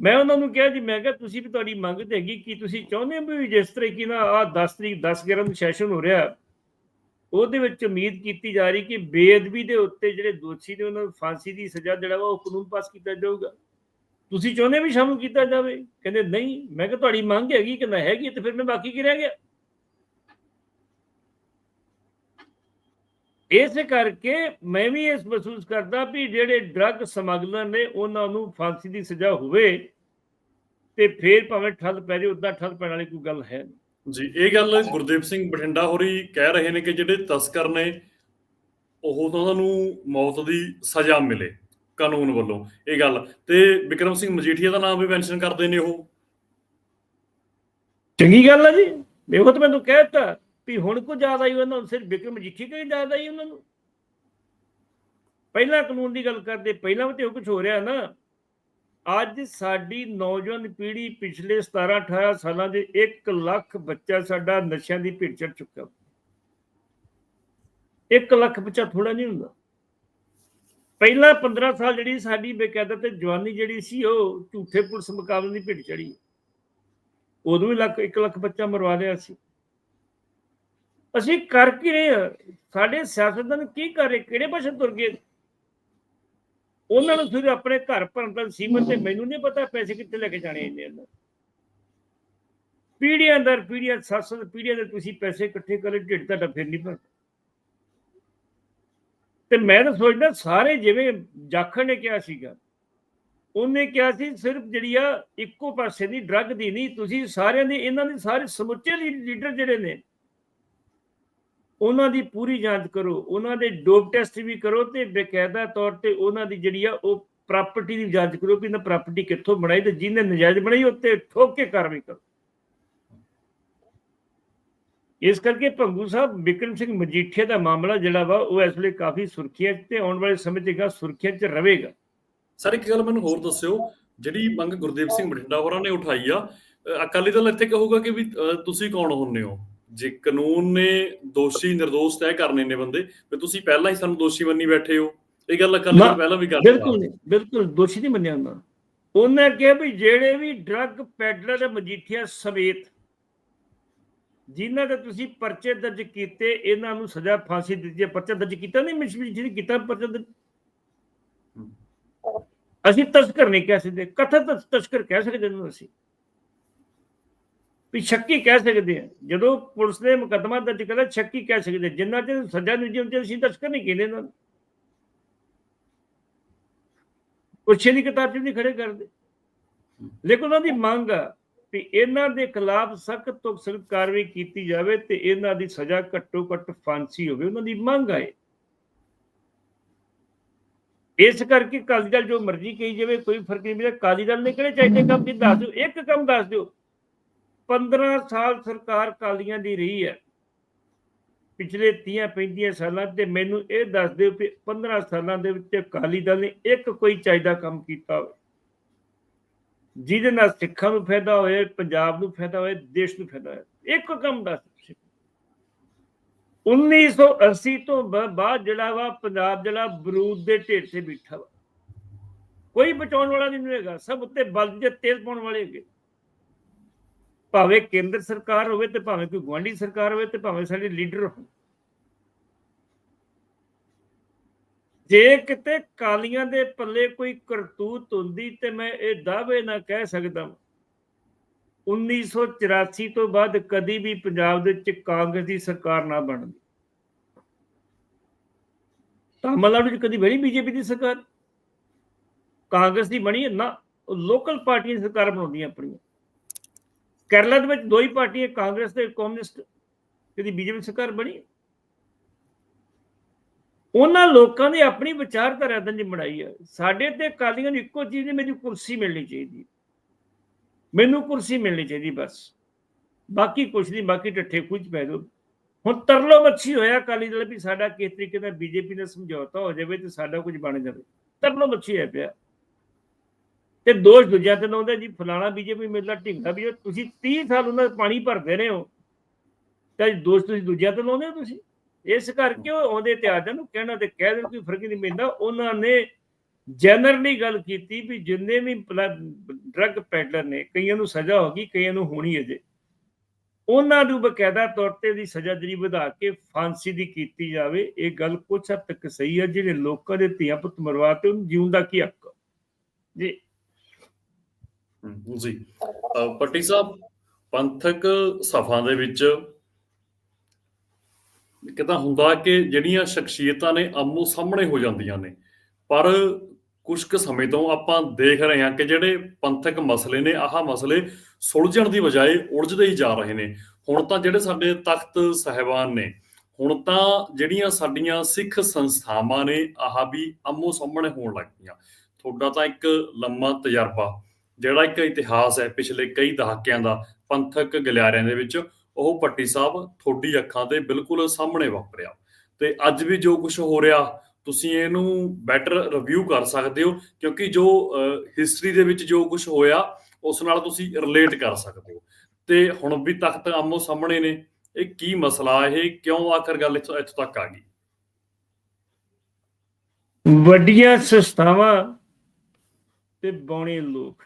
ਮੈਂ ਉਹਨਾਂ ਨੂੰ ਕਿਹਾ ਜੀ, ਮੈਂ ਕਿਹਾ ਤੁਸੀਂ ਵੀ ਤੁਹਾਡੀ ਮੰਗ ਤੇ ਹੈਗੀ, ਕਿ ਤੁਸੀਂ ਚਾਹੁੰਦੇ ਹੋ ਵੀ ਜਿਸ ਤਰੀਕੇ ਨਾਲ ਆ 10 ਤਰੀਕ 10 11 ਨੂੰ ਸੈਸ਼ਨ ਹੋ ਰਿਹਾ? ਉਹਦੇ ਵਿੱਚ ਉਮੀਦ ਕੀਤੀ ਜਾ ਰਹੀ ਕਿ ਬੇਅਦਬੀ ਦੇ ਉੱਤੇ ਜਿਹੜੇ ਦੋਸ਼ੀ ਨੇ ਉਹਨਾਂ ਨੂੰ ਫਾਂਸੀ ਦੀ ਸਜ਼ਾ ਜਿਹੜਾ ਵਾ ਉਹ ਕਾਨੂੰਨ ਪਾਸ ਕੀਤਾ ਜਾਊਗਾ। ਤੁਸੀਂ ਚਾਹੁੰਦੇ ਵੀ ਸ਼ਾਮਲ ਕੀਤਾ ਜਾਵੇ? ਕਹਿੰਦੇ ਨਹੀਂ, ਮੈਂ ਕਿਹਾ ਤੁਹਾਡੀ ਮੰਗ ਹੈਗੀ, ਕਿ ਨਾ ਹੈਗੀ, ਤੇ ਫਿਰ ਮੈਂ ਬਾਕੀ ਕੀ ਰਹਿ ਗਿਆ? ਇਸ ਕਰਕੇ ਮੈਂ ਵੀ ਇਸ ਮਹਿਸੂਸ ਕਰਦਾ ਵੀ ਜਿਹੜੇ ਡਰੱਗ ਸਮਗਲਰ ਨੇ ਉਹਨਾਂ ਨੂੰ ਫਾਂਸੀ ਦੀ ਸਜ਼ਾ ਹੋਵੇ, ਤੇ ਫੇਰ ਭਾਵੇਂ ਠੱਲ ਪੈ ਜਾਏ ਉਦਾਂ ਠੱਲ ਪੈਣ ਵਾਲੀ ਕੋਈ ਗੱਲ ਹੈ ਨਹੀਂ। ਜੀ, ਇਹ ਗੱਲ ਗੁਰਦੇਵ ਸਿੰਘ ਬਠਿੰਡਾ ਹੋਰੀ ਕਹਿ ਰਹੇ ਨੇ ਕਿ ਜਿਹੜੇ ਤਸਕਰ ਨੇ, ਉਹ ਤਾਂ ਉਹਨਾਂ ਨੂੰ ਮੌਤ ਦੀ ਸਜ਼ਾ ਮਿਲੇ ਕਾਨੂੰਨ ਵੱਲੋਂ, ਇਹ ਗੱਲ। ਤੇ ਵਿਕਰਮ ਸਿੰਘ ਮਜੀਠੀਆ ਦਾ ਨਾਮ ਵੀ ਮੈਂਸ਼ਨ ਕਰਦੇ ਨੇ ਉਹ। ਚੰਗੀ ਗੱਲ ਹੈ ਜੀ। ਦੇਖੋ ਤਾਂ ਮੈਨੂੰ ਕਹਿਤਾ ਵੀ ਹੁਣ ਕੋ ਜ਼ਿਆਦਾ ਹੀ ਉਹਨਾਂ ਨੂੰ, ਸਿਰਫ ਵਿਕਰਮ ਮਜੀਠੀ ਕੋਈ ਜ਼ਿਆਦਾ ਹੀ ਉਹਨਾਂ ਨੂੰ। ਪਹਿਲਾਂ ਕਾਨੂੰਨ ਦੀ ਗੱਲ ਕਰਦੇ, ਪਹਿਲਾਂ ਵੀ ਤੇ ਉਹ ਕੁਝ ਹੋ ਰਿਹਾ ਨਾ। ਅੱਜ ਸਾਡੀ ਨੌਜਵਾਨ ਪੀੜ੍ਹੀ ਪਿਛਲੇ 17 18 ਸਾਲਾਂ ਦੇ 1 ਲੱਖ ਬੱਚਾ ਸਾਡਾ ਨਸ਼ਿਆਂ ਦੀ ਭਿੜ ਚੜ ਚੁੱਕਾ 1 ਲੱਖ ਬੱਚਾ ਥੋੜਾ ਨਹੀਂ ਹੁੰਦਾ। ਪਹਿਲਾਂ 15 ਸਾਲ ਜਿਹੜੀ ਸਾਡੀ ਬੇਕਾਇਦਾ ਤੇ ਜਵਾਨੀ ਜਿਹੜੀ ਸੀ, ਉਹ ਝੂਠੇ ਪੁਲਿਸ ਮੁਕਾਬਲੇ ਦੀ ਭਿੜ ਚੜੀ ਉਦੋਂ ਵੀ ਲੱਖ 1 ਲੱਖ ਬੱਚਾ ਮਰਵਾ ਲਿਆ ਸੀ। ਅਸੀਂ ਕਰ ਕੀ ਰਹੇ ਹਾਂ? ਸਾਡੇ ਸਿਆਸਤਦਾਨ ਕੀ ਕਰ ਰਹੇ? ਕਿਹੜੇ ਪਾਸੇ ਤੁਰ ਗਏ? ਉਹਨਾਂ ਨੂੰ ਫਿਰ ਆਪਣੇ ਘਰ ਭਰਨ ਦਾ ਸੀਮਤ ਤੇ ਮੈਨੂੰ ਨਹੀਂ ਪਤਾ ਪੈਸੇ ਕਿੱਥੇ ਲੈ ਕੇ ਜਾਣੇ ਇੰਨੇ ਅੰਦਰ। ਪੀੜ੍ਹੀਆਂ ਦਰ ਪੀੜ੍ਹੀਆਂ ਸੱਤ ਸੱਤ ਦੇ ਤੁਸੀਂ ਪੈਸੇ ਇਕੱਠੇ ਕਰ, ਢਿੱਡ ਤੁਹਾਡਾ ਫਿਰ ਨਹੀਂ ਭਰਦਾ। ਤੇ ਮੈਂ ਤਾਂ ਸੋਚਦਾ ਸਾਰੇ ਜਿਵੇਂ ਜਾਖੜ ਨੇ ਕਿਹਾ ਸੀਗਾ, ਉਹਨੇ ਕਿਹਾ ਸੀ ਸਿਰਫ ਜਿਹੜੀ ਆ ਇੱਕੋ ਪਾਸੇ ਦੀ ਡਰੱਗ ਦੀ ਨਹੀਂ, ਤੁਸੀਂ ਸਾਰਿਆਂ ਦੀ, ਇਹਨਾਂ ਦੇ ਸਾਰੇ ਸਮੁੱਚੇ ਲੀਡਰ ਜਿਹੜੇ ਨੇ ਉਹਨਾਂ ਦੀ ਪੂਰੀ ਜਾਂਚ ਕਰੋ, ਉਹਨਾਂ ਦੇ ਡੋਪ ਟੈਸਟ ਵੀ ਕਰੋ ਤੇ ਬਕਾਇਦਾ ਤੌਰ ਤੇ ਉਹਨਾਂ ਦੀ ਜਿਹੜੀ ਆ ਉਹ ਪ੍ਰਾਪਰਟੀ ਦੀ ਜਾਂਚ ਕਰੋ ਕਿ ਇਹਨਾਂ ਪ੍ਰਾਪਰਟੀ ਕਿੱਥੋਂ ਬਣਾਈ ਤੇ ਜਿਹਨੇ ਨਜਾਇਜ਼ ਬਣਾਈ ਉੱਤੇ ਠੋਕ ਕੇ ਕਾਰਵਾਈ ਕਰੋ। ਇਸ ਕਰਕੇ ਭੰਗੂ ਸਾਹਿਬ ਵਿਕਰਮ ਸਿੰਘ ਮਜੀਠੀਆ ਦਾ ਮਾਮਲਾ ਜਿਹੜਾ ਵਾ ਉਹ ਇਸ ਵੇਲੇ ਕਾਫੀ ਸੁਰਖੀਆਂ 'ਚ ਤੇ ਆਉਣ ਵਾਲੇ ਸਮੇਂ 'ਚ ਗਾ ਸੁਰਖੀਆਂ 'ਚ ਰਹੇਗਾ। ਸਰ, ਇੱਕ ਗੱਲ ਮੈਨੂੰ ਹੋਰ ਦੱਸਿਓ, ਜਿਹੜੀ ਮੰਗ ਗੁਰਦੇਵ ਸਿੰਘ ਬਠਿੰਡਾ ਹੋਰਾਂ ਨੇ ਉਠਾਈ ਆ ਅਕਾਲੀ ਦਲ ਇੱਥੇ ਕਹੂਗਾ ਕਿ ਵੀ ਤੁਸੀਂ ਕੌਣ ਹੁੰਨੇ ਹੋ? ਜੇ ਕਾਨੂੰਨ ਨੇ ਦੋਸ਼ੀ ਨਿਰਦੋਸ਼ ਤੈਅ ਕਰਨੇ ਨੇ ਬੰਦੇ ਤੇ ਤੁਸੀਂ ਪਹਿਲਾਂ ਹੀ ਸਾਨੂੰ ਦੋਸ਼ੀ ਮੰਨੀ ਬੈਠੇ ਹੋ। ਇਹ ਗੱਲ ਅਕਾਲੀ ਨਾ, ਦਲ ਪਹਿਲਾਂ ਵੀ ਕਰਦਾ ਬਿਲਕੁਲ ਨਹੀਂ ਬਿਲਕੁਲ ਦੋਸ਼ੀ ਨਹੀਂ ਮੰਨਿਆ ਉਹਨਾਂ ਨੂੰ। ਉਹਨੇ ਕਿਹਾ ਵੀ ਜਿਹੜੇ ਵੀ ਡਰੱਗ ਪੈਡਲਰ ਮਜੀਠੀਆ ਸਮੇਤ ਜਿਨ੍ਹਾਂ ਤੇ ਤੁਸੀਂ ਪਰਚੇ ਦਰਜ ਕੀਤੇ ਇਹਨਾਂ ਨੂੰ ਸਜ਼ਾ ਫਾਂਸੀ ਦਿੱਤੀ ਹੈ। ਪਰਚਾ ਦਰਜ ਕੀਤਾ ਨਹੀਂ ਮਜੀਠੀ ਨੇ ਕੀਤਾ ਪਰਚਾ ਦਰਜ? ਅਸੀਂ ਤਸਕਰ ਨਹੀਂ ਕਹਿ ਸਕਦੇ। ਕਥਿਤ ਤਸਕਰ ਕਹਿ ਸਕਦੇ ਹਾਂ ਅਸੀਂ। ਵੀ ਸ਼ੱਕੀ ਕਹਿ ਸਕਦੇ ਆ। ਜਦੋਂ ਪੁਲਿਸ ਨੇ ਮੁਕੱਦਮਾ ਦਰਜ ਕਰਿਆ, ਸ਼ੱਕੀ ਕਹਿ ਸਕਦੇ ਜਿੰਨਾ ਚਿਰ ਸਜ਼ਾ ਨਹੀਂ ਜਿਉਂਦੇ ਅਸੀਂ ਤਸਕਰ ਨਹੀਂ ਕਹਿੰਦੇ ਇਹਨਾਂ ਨੂੰ। ਪੁੱਛੇ ਦੀ ਕਿਤਾਬ 'ਚ ਨਹੀਂ ਖੜੇ ਕਰਦੇ। ਲੇਕਿਨ ਉਹਨਾਂ ਦੀ ਮੰਗ ਆ ਕਿ ਇਹਨਾਂ ਦੇ ਖਿਲਾਫ ਸਖਤ ਤੋਂ ਸਖਤ ਕਾਰਵਾਈ ਕੀਤੀ ਜਾਵੇ ਤੇ ਇਹਨਾਂ ਦੀ ਸਜ਼ਾ ਘੱਟੋ ਘੱਟ ਫਾਂਸੀ ਹੋਵੇ। ਉਹਨਾਂ ਦੀ ਮੰਗ ਹੈ ਇਸ ਕਰਕੇ ਅਕਾਲੀ ਦਲ ਜੋ ਮਰਜ਼ੀ ਕਹੀ ਜਾਵੇ, ਕੋਈ ਫ਼ਰਕ ਨਹੀਂ ਪੈਂਦਾ। ਅਕਾਲੀ ਦਲ ਨੇ ਕਿਹੜੇ ਚਾਹੀਦੇ ਕੰਮ ਕੀ ਦੱਸ ਦਿਓ। ਇੱਕ ਕੰਮ ਦੱਸ ਦਿਓ। 15 ਸਾਲ ਸਰਕਾਰ ਕਾਲੀਆਂ ਦੀ ਰਹੀ ਹੈ। ਪਿਛਲੇ 30 35 ਸਾਲਾਂ ਤੇ ਮੈਨੂੰ ਇਹ ਦੱਸ ਦਿਓ ਕਿ 15 ਸਾਲਾਂ ਦੇ ਵਿੱਚ ਅਕਾਲੀ ਦਲ ਨੇ ਇੱਕ ਕੋਈ ਚਾਹੀਦਾ ਕੰਮ ਕੀਤਾ ਹੋਵੇ। ਜਿਹਦੇ ਨਾਲ ਸਿੱਖਾਂ ਨੂੰ ਫਾਇਦਾ ਹੋਏ ਪੰਜਾਬ ਨੂੰ ਫਾਇਦਾ ਹੋਏ ਦੇਸ਼ ਨੂੰ ਫਾਇਦਾ ਹੋਏ ਇੱਕ ਕੰਮ ਦੱਸ ਦਿਓ 1980 ਤੋਂ ਬਾਅਦ ਜਿਹੜਾ ਵਾ ਪੰਜਾਬ ਜਿਹੜਾ ਬਰੂਦ ਦੇ ਢੇਰ ਤੇ ਬੈਠਾ ਵਾ। ਕੋਈ ਬਚਾਉਣ ਵਾਲਾ ਨਹੀਂ ਹੋਏਗਾ ਸਭ ਉੱਤੇ ਬਲਦ ਦੇ ਤੇਲ ਪਾਉਣ ਵਾਲੇ ਹੈਗੇ। ਭਾਵੇਂ ਕੇਂਦਰ ਸਰਕਾਰ ਹੋਵੇ ਤੇ ਭਾਵੇਂ ਕੋਈ ਗਵਾਂਢੀ ਸਰਕਾਰ ਹੋਵੇ ਤੇ ਭਾਵੇਂ ਸਾਡੇ ਲੀਡਰ ਹੋਣ ਜੇ ਕਿਤੇ ਕਾਲੀਆਂ ਦੇ ਪੱਲੇ ਕੋਈ ਕਰਤੂਤ ਹੁੰਦੀ ਤੇ ਮੈਂ ਇਹ ਦਾਅਵੇ ਨਾ ਕਹਿ ਸਕਦਾ। 1984 ਤੋਂ ਬਾਅਦ ਕਦੀ ਵੀ ਪੰਜਾਬ ਦੇ ਵਿੱਚ ਕਾਂਗਰਸ ਦੀ ਸਰਕਾਰ ਨਾ ਬਣਦੀ। ਤਾਮਿਲਨਾਡੂ ਵਿੱਚ ਕਦੀ ਬਣੀ ਬੀਜੇਪੀ ਦੀ ਸਰਕਾਰ। ਕਾਂਗਰਸ ਦੀ ਬਣੀ ਨਾ ਲੋਕਲ ਪਾਰਟੀਆਂ ਸਰਕਾਰ ਬਣਾਉਂਦੀਆਂ ਆਪਣੀਆਂ। ਕੇਰਲਾ ਦੇ ਵਿੱਚ ਦੋ ਹੀ ਪਾਰਟੀਆਂ, ਕਾਂਗਰਸ ਤੇ ਕਮਿਊਨਿਸਟ ਕਦੀ ਬੀਜੇਪੀ ਸਰਕਾਰ ਬਣੀ। ਉਹਨਾਂ ਲੋਕਾਂ ਨੇ ਆਪਣੀ ਵਿਚਾਰਧਾਰਾ ਦੀ ਬਣਾਈ ਹੈ ਸਾਡੇ ਤੇ ਕਾਲੀਆਂ ਨੂੰ ਇੱਕੋ ਚੀਜ਼ ਹੈ ਮੈਨੂੰ ਕੁਰਸੀ ਮਿਲਣੀ ਚਾਹੀਦੀ। ਮੈਨੂੰ ਕੁਰਸੀ ਮਿਲਣੀ ਚਾਹੀਦੀ ਬਸ। ਬਾਕੀ ਕੁਛ ਨਹੀਂ, ਬਾਕੀ ਟੱਠੇ ਕੁਝ ਪੈ ਦੋ ਹੁਣ ਤਰਲੋ ਮੱਛੀ ਹੋਇਆ ਕਾਲੀ ਦਲ ਵੀ ਸਾਡਾ ਕਿਸ ਤਰੀਕੇ ਨਾਲ ਬੀਜੇਪੀ ਨਾਲ ਸਮਝੌਤਾ ਹੋ ਜਾਵੇ ਤੇ ਸਾਡਾ ਕੁਝ ਬਣ ਜਾਵੇ। ਤਰਲੋ ਮੱਛੀ ਹੈ ਪਿਆ। ਤੇ ਦੋਸ਼ ਦੂਜਿਆਂ ਤੇ ਲਾਉਂਦੇ ਜੀ, ਫਲਾਣਾ ਬੀਜੇਪੀ ਮੇਲਾ ਢਿੰਗਾ ਵੀ ਤੁਸੀਂ 30 ਸਾਲ ਉਹਨਾਂ ਦਾ ਪਾਣੀ ਭਰਦੇ ਰਹੇ ਹੋ। ਤੇ ਦੋਸ਼ ਤੁਸੀਂ ਦੂਜਿਆਂ ਤੇ ਲਾਉਂਦੇ ਹੋ ਤੁਸੀਂ। ਇਸ ਕਰਕੇ ਉਹ ਆਉਂਦੇ ਤੇ ਆ ਜਾਣ ਨੂੰ ਕਹਿਣਾ ਤੇ ਕਹਿ ਦੇਣ ਕੋਈ ਫ਼ਰਕ ਨਹੀਂ ਪੈਂਦਾ। ਉਹਨਾਂ ਨੇ ਜਨਰਲੀ ਗੱਲ ਕੀਤੀ ਵੀ ਜਿੰਨੇ ਵੀ ਡਰੱਗ ਪੈਡਲਰ ਨੇ, ਕਈਆਂ ਨੂੰ ਸਜ਼ਾ ਹੋ ਗਈ, ਕਈਆਂ ਨੂੰ ਹੋਣੀ ਅਜੇ। ਉਹਨਾਂ ਨੂੰ ਬਕਾਇਦਾ ਤੌਰ ਤੇ ਦੀ ਸਜ਼ਾ ਜਿਹੜੀ ਵਧਾ ਕੇ ਫਾਂਸੀ ਦੀ ਕੀਤੀ ਜਾਵੇ, ਇਹ ਗੱਲ ਕੁਝ ਹੱਦ ਤੱਕ ਸਹੀ ਹੈ, ਜਿਹੜੇ ਲੋਕਾਂ ਦੇ ਧੀਆਂ ਪੁੱਤ ਮਰਵਾ ਤੇ ਉਹਨੂੰ ਜਿਉਣ ਦਾ ਕੀ ਹੱਕ? ਜੀ ਜੀ। ਅ, ਪੱਟੀ ਸਾਹਿਬ ਪੰਥਕ ਸਫ਼ਾਂ ਦੇ ਵਿੱਚ ਕਿਤਾ ਹੁੰਦਾ ਕਿ ਜਿਹੜੀਆਂ ਸ਼ਖਸੀਅਤਾਂ ਨੇ ਆਮੋ ਸਾਹਮਣੇ ਹੋ ਜਾਂਦੀਆਂ ਨੇ ਪਰ ਕੁਝ ਕੁ ਸਮੇਂ ਤੋਂ ਆਪਾਂ ਦੇਖ ਰਹੇ ਹਾਂ ਕਿ ਜਿਹੜੇ ਪੰਥਕ ਮਸਲੇ ਨੇ ਆਹ ਮਸਲੇ ਸੁਲਝਣ ਦੀ ਬਜਾਏ ਉਲਝਦੇ ਹੀ ਜਾ ਰਹੇ ਨੇ। ਹੁਣ ਤਾਂ ਜਿਹੜੇ ਸਾਡੇ ਤਖਤ ਸਹਿਬਾਨ ਨੇ ਹੁਣ ਤਾਂ ਜਿਹੜੀਆਂ ਸਾਡੀਆਂ ਸਿੱਖ ਸੰਸਥਾਵਾਂ ਨੇ ਆਹ ਵੀ ਆਮੋ ਸਾਹਮਣੇ ਹੋਣ ਲੱਗ ਪਈਆਂ। ਤੁਹਾਡਾ ਤਾਂ ਇੱਕ ਲੰਮਾ ਤਜਰਬਾ। ਜਿਹੜਾ ਇੱਕ ਇਤਿਹਾਸ ਹੈ ਪਿਛਲੇ ਕਈ ਦਹਾਕਿਆਂ ਦਾ ਪੰਥਕ ਗਲਿਆਰਿਆਂ ਦੇ ਵਿੱਚ, ਉਹ ਪੱਟੀ ਸਾਹਿਬ ਤੁਹਾਡੀ ਅੱਖਾਂ ਤੇ ਬਿਲਕੁਲ ਸਾਹਮਣੇ ਵਾਪਰਿਆ। ਤੇ ਅੱਜ ਵੀ ਜੋ ਕੁਝ ਹੋ ਰਿਹਾ, ਤੁਸੀਂ ਇਹਨੂੰ ਬੈਟਰ ਰਿਵਿਊ ਕਰ ਸਕਦੇ ਹੋ, ਕਿਉਂਕਿ ਜੋ ਹਿਸਟਰੀ ਦੇ ਵਿੱਚ ਜੋ ਕੁਝ ਹੋਇਆ, ਉਸ ਨਾਲ ਤੁਸੀਂ ਰਿਲੇਟ ਕਰ ਸਕਦੇ ਹੋ। ਤੇ ਹੁਣ ਵੀ ਤਖਤ ਆਮੋ ਸਾਹਮਣੇ ਨੇ, ਇਹ ਕੀ ਮਸਲਾ ਇਹ ਕਿਉਂ ਆਖਰ ਗੱਲ ਇੱਥੋਂ ਇੱਥੋਂ ਤੱਕ ਆ ਗਈ? ਵੱਡੀਆਂ ਸੰਸਥਾਵਾਂ ਤੇ ਬੌਣੇ ਲੋਕ।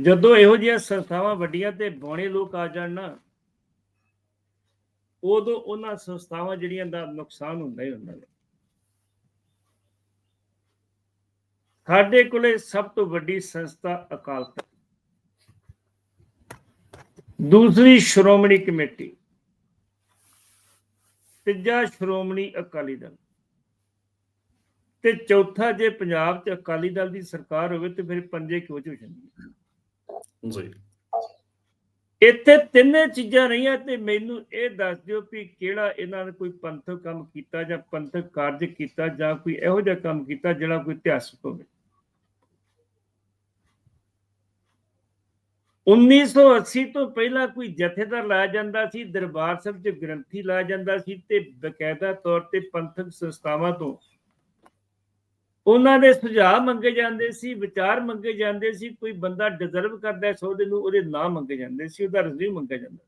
ਜਦੋਂ ਇਹੋ ਜਿਹੀਆਂ ਸੰਸਥਾਵਾਂ ਵੱਡੀਆਂ ਤੇ ਬੌਣੇ ਲੋਕ ਆ ਜਾਣ ਨਾ, ਉਦੋਂ ਉਹਨਾਂ ਸੰਸਥਾਵਾਂ ਜਿਹੜੀਆਂ ਦਾ ਨੁਕਸਾਨ ਹੁੰਦਾ ਹੀ ਹੁੰਦਾ ਹੈ ਸਾਡੇ ਕੋਲੇ ਸਭ ਤੋਂ ਵੱਡੀ ਸੰਸਥਾ ਅਕਾਲ ਤਖਤ। ਦੂਸਰੀ ਸ਼੍ਰੋਮਣੀ ਕਮੇਟੀ। ਤੀਜਾ ਸ਼੍ਰੋਮਣੀ ਅਕਾਲੀ ਦਲ। ਤੇ ਚੌਥਾ ਜੇ ਪੰਜਾਬ 'ਚ ਅਕਾਲੀ ਦਲ ਦੀ ਸਰਕਾਰ ਹੋਵੇ ਤੇ ਫਿਰ ਪੰਜੇ ਕਿਉਂ ਚ ਜਾਂਦੀ ਜੀ। ਇੱਥੇ ਤਿੰਨੇ ਚੀਜ਼ਾਂ ਰਹੀਆਂ ਤੇ ਮੈਨੂੰ ਇਹ ਦੱਸ ਦਿਓ ਵੀ ਕਿਹੜਾ ਇਹਨਾਂ ਨੇ ਕੋਈ ਪੰਥਕ ਕੰਮ ਕੀਤਾ ਜਾਂ ਪੰਥਕ ਕਾਰਜ ਕੀਤਾ ਜਾਂ ਕੋਈ ਇਹੋ ਜਿਹਾ ਕੰਮ ਕੀਤਾ ਜਿਹੜਾ ਕੋਈ ਇਤਿਹਾਸਕ ਹੋਵੇ। 1980 ਤੋਂ ਪਹਿਲਾਂ ਕੋਈ ਜਥੇਦਾਰ ਲਾਇਆ ਜਾਂਦਾ ਸੀ, ਦਰਬਾਰ ਸਾਹਿਬ 'ਚ ਗ੍ਰੰਥੀ ਲਾਇਆ ਜਾਂਦਾ ਸੀ ਤੇ ਬਕਾਇਦਾ ਤੌਰ ਤੇ ਪੰਥਕ ਸੰਸਥਾਵਾਂ ਤੋਂ ਉਹਨਾਂ ਦੇ ਸੁਝਾਅ ਮੰਗੇ ਜਾਂਦੇ ਸੀ, ਵਿਚਾਰ ਮੰਗੇ ਜਾਂਦੇ ਸੀ, ਕੋਈ ਬੰਦਾ ਡਿਜ਼ਰਵ ਕਰਦਾ ਹੈ, ਸੋਦੇ ਨੂੰ ਉਹਦੇ ਨਾਮ ਮੰਗੇ ਜਾਂਦੇ ਸੀ, ਉਹਦਾ ਰਿਵਿਊ ਮੰਗਿਆ ਜਾਂਦਾ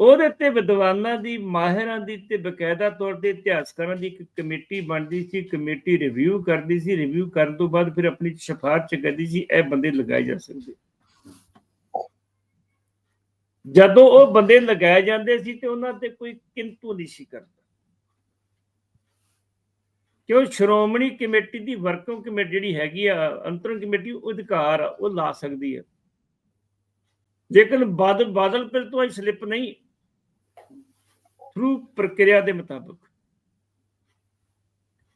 ਉਹਦੇ ਤੇ ਵਿਦਵਾਨਾਂ ਦੀ, ਮਾਹਿਰਾਂ ਦੀ ਤੇ ਬਕਾਇਦਾ ਤੌਰ ਤੇ ਇਤਿਹਾਸਕਾਰਾਂ ਦੀ ਇੱਕ ਕਮੇਟੀ ਬਣਦੀ ਸੀ, ਕਮੇਟੀ ਰਿਵਿਊ ਕਰਦੀ ਸੀ ਰਿਵਿਊ ਕਰਨ ਤੋਂ ਬਾਅਦ ਫਿਰ ਆਪਣੀ ਸਿਫਾਰਸ਼ ਚ ਕਰਦੀ ਸੀ, ਇਹ ਬੰਦੇ ਲਗਾਏ ਜਾ ਸਕਦੇ। ਜਦੋਂ ਉਹ ਬੰਦੇ ਲਗਾਏ ਜਾਂਦੇ ਸੀ ਤੇ ਉਹਨਾਂ ਤੇ ਕੋਈ ਕਿੰਤੂ ਨਹੀਂ ਸੀ ਕਰਦਾ। ਕਿਉਂ ਸ਼੍ਰੋਮਣੀ ਕਮੇਟੀ ਦੀ ਵਰਕਿੰਗ ਕਮੇਟੀ ਜਿਹੜੀ ਹੈਗੀ ਆ ਅੰਤਰੰਗ ਕਮੇਟੀ, ਉਹ ਅਧਿਕਾਰ ਆ, ਉਹ ਲਾ ਸਕਦੀ ਹੈ ਲੇਕਿਨ ਬਾਦਲ ਬਾਦਲ ਪਰ ਤੋਂ ਸਲਿੱਪ ਨਹੀਂ ਥਰੂ ਪ੍ਰਕਿਰਿਆ ਦੇ ਮੁਤਾਬਕ।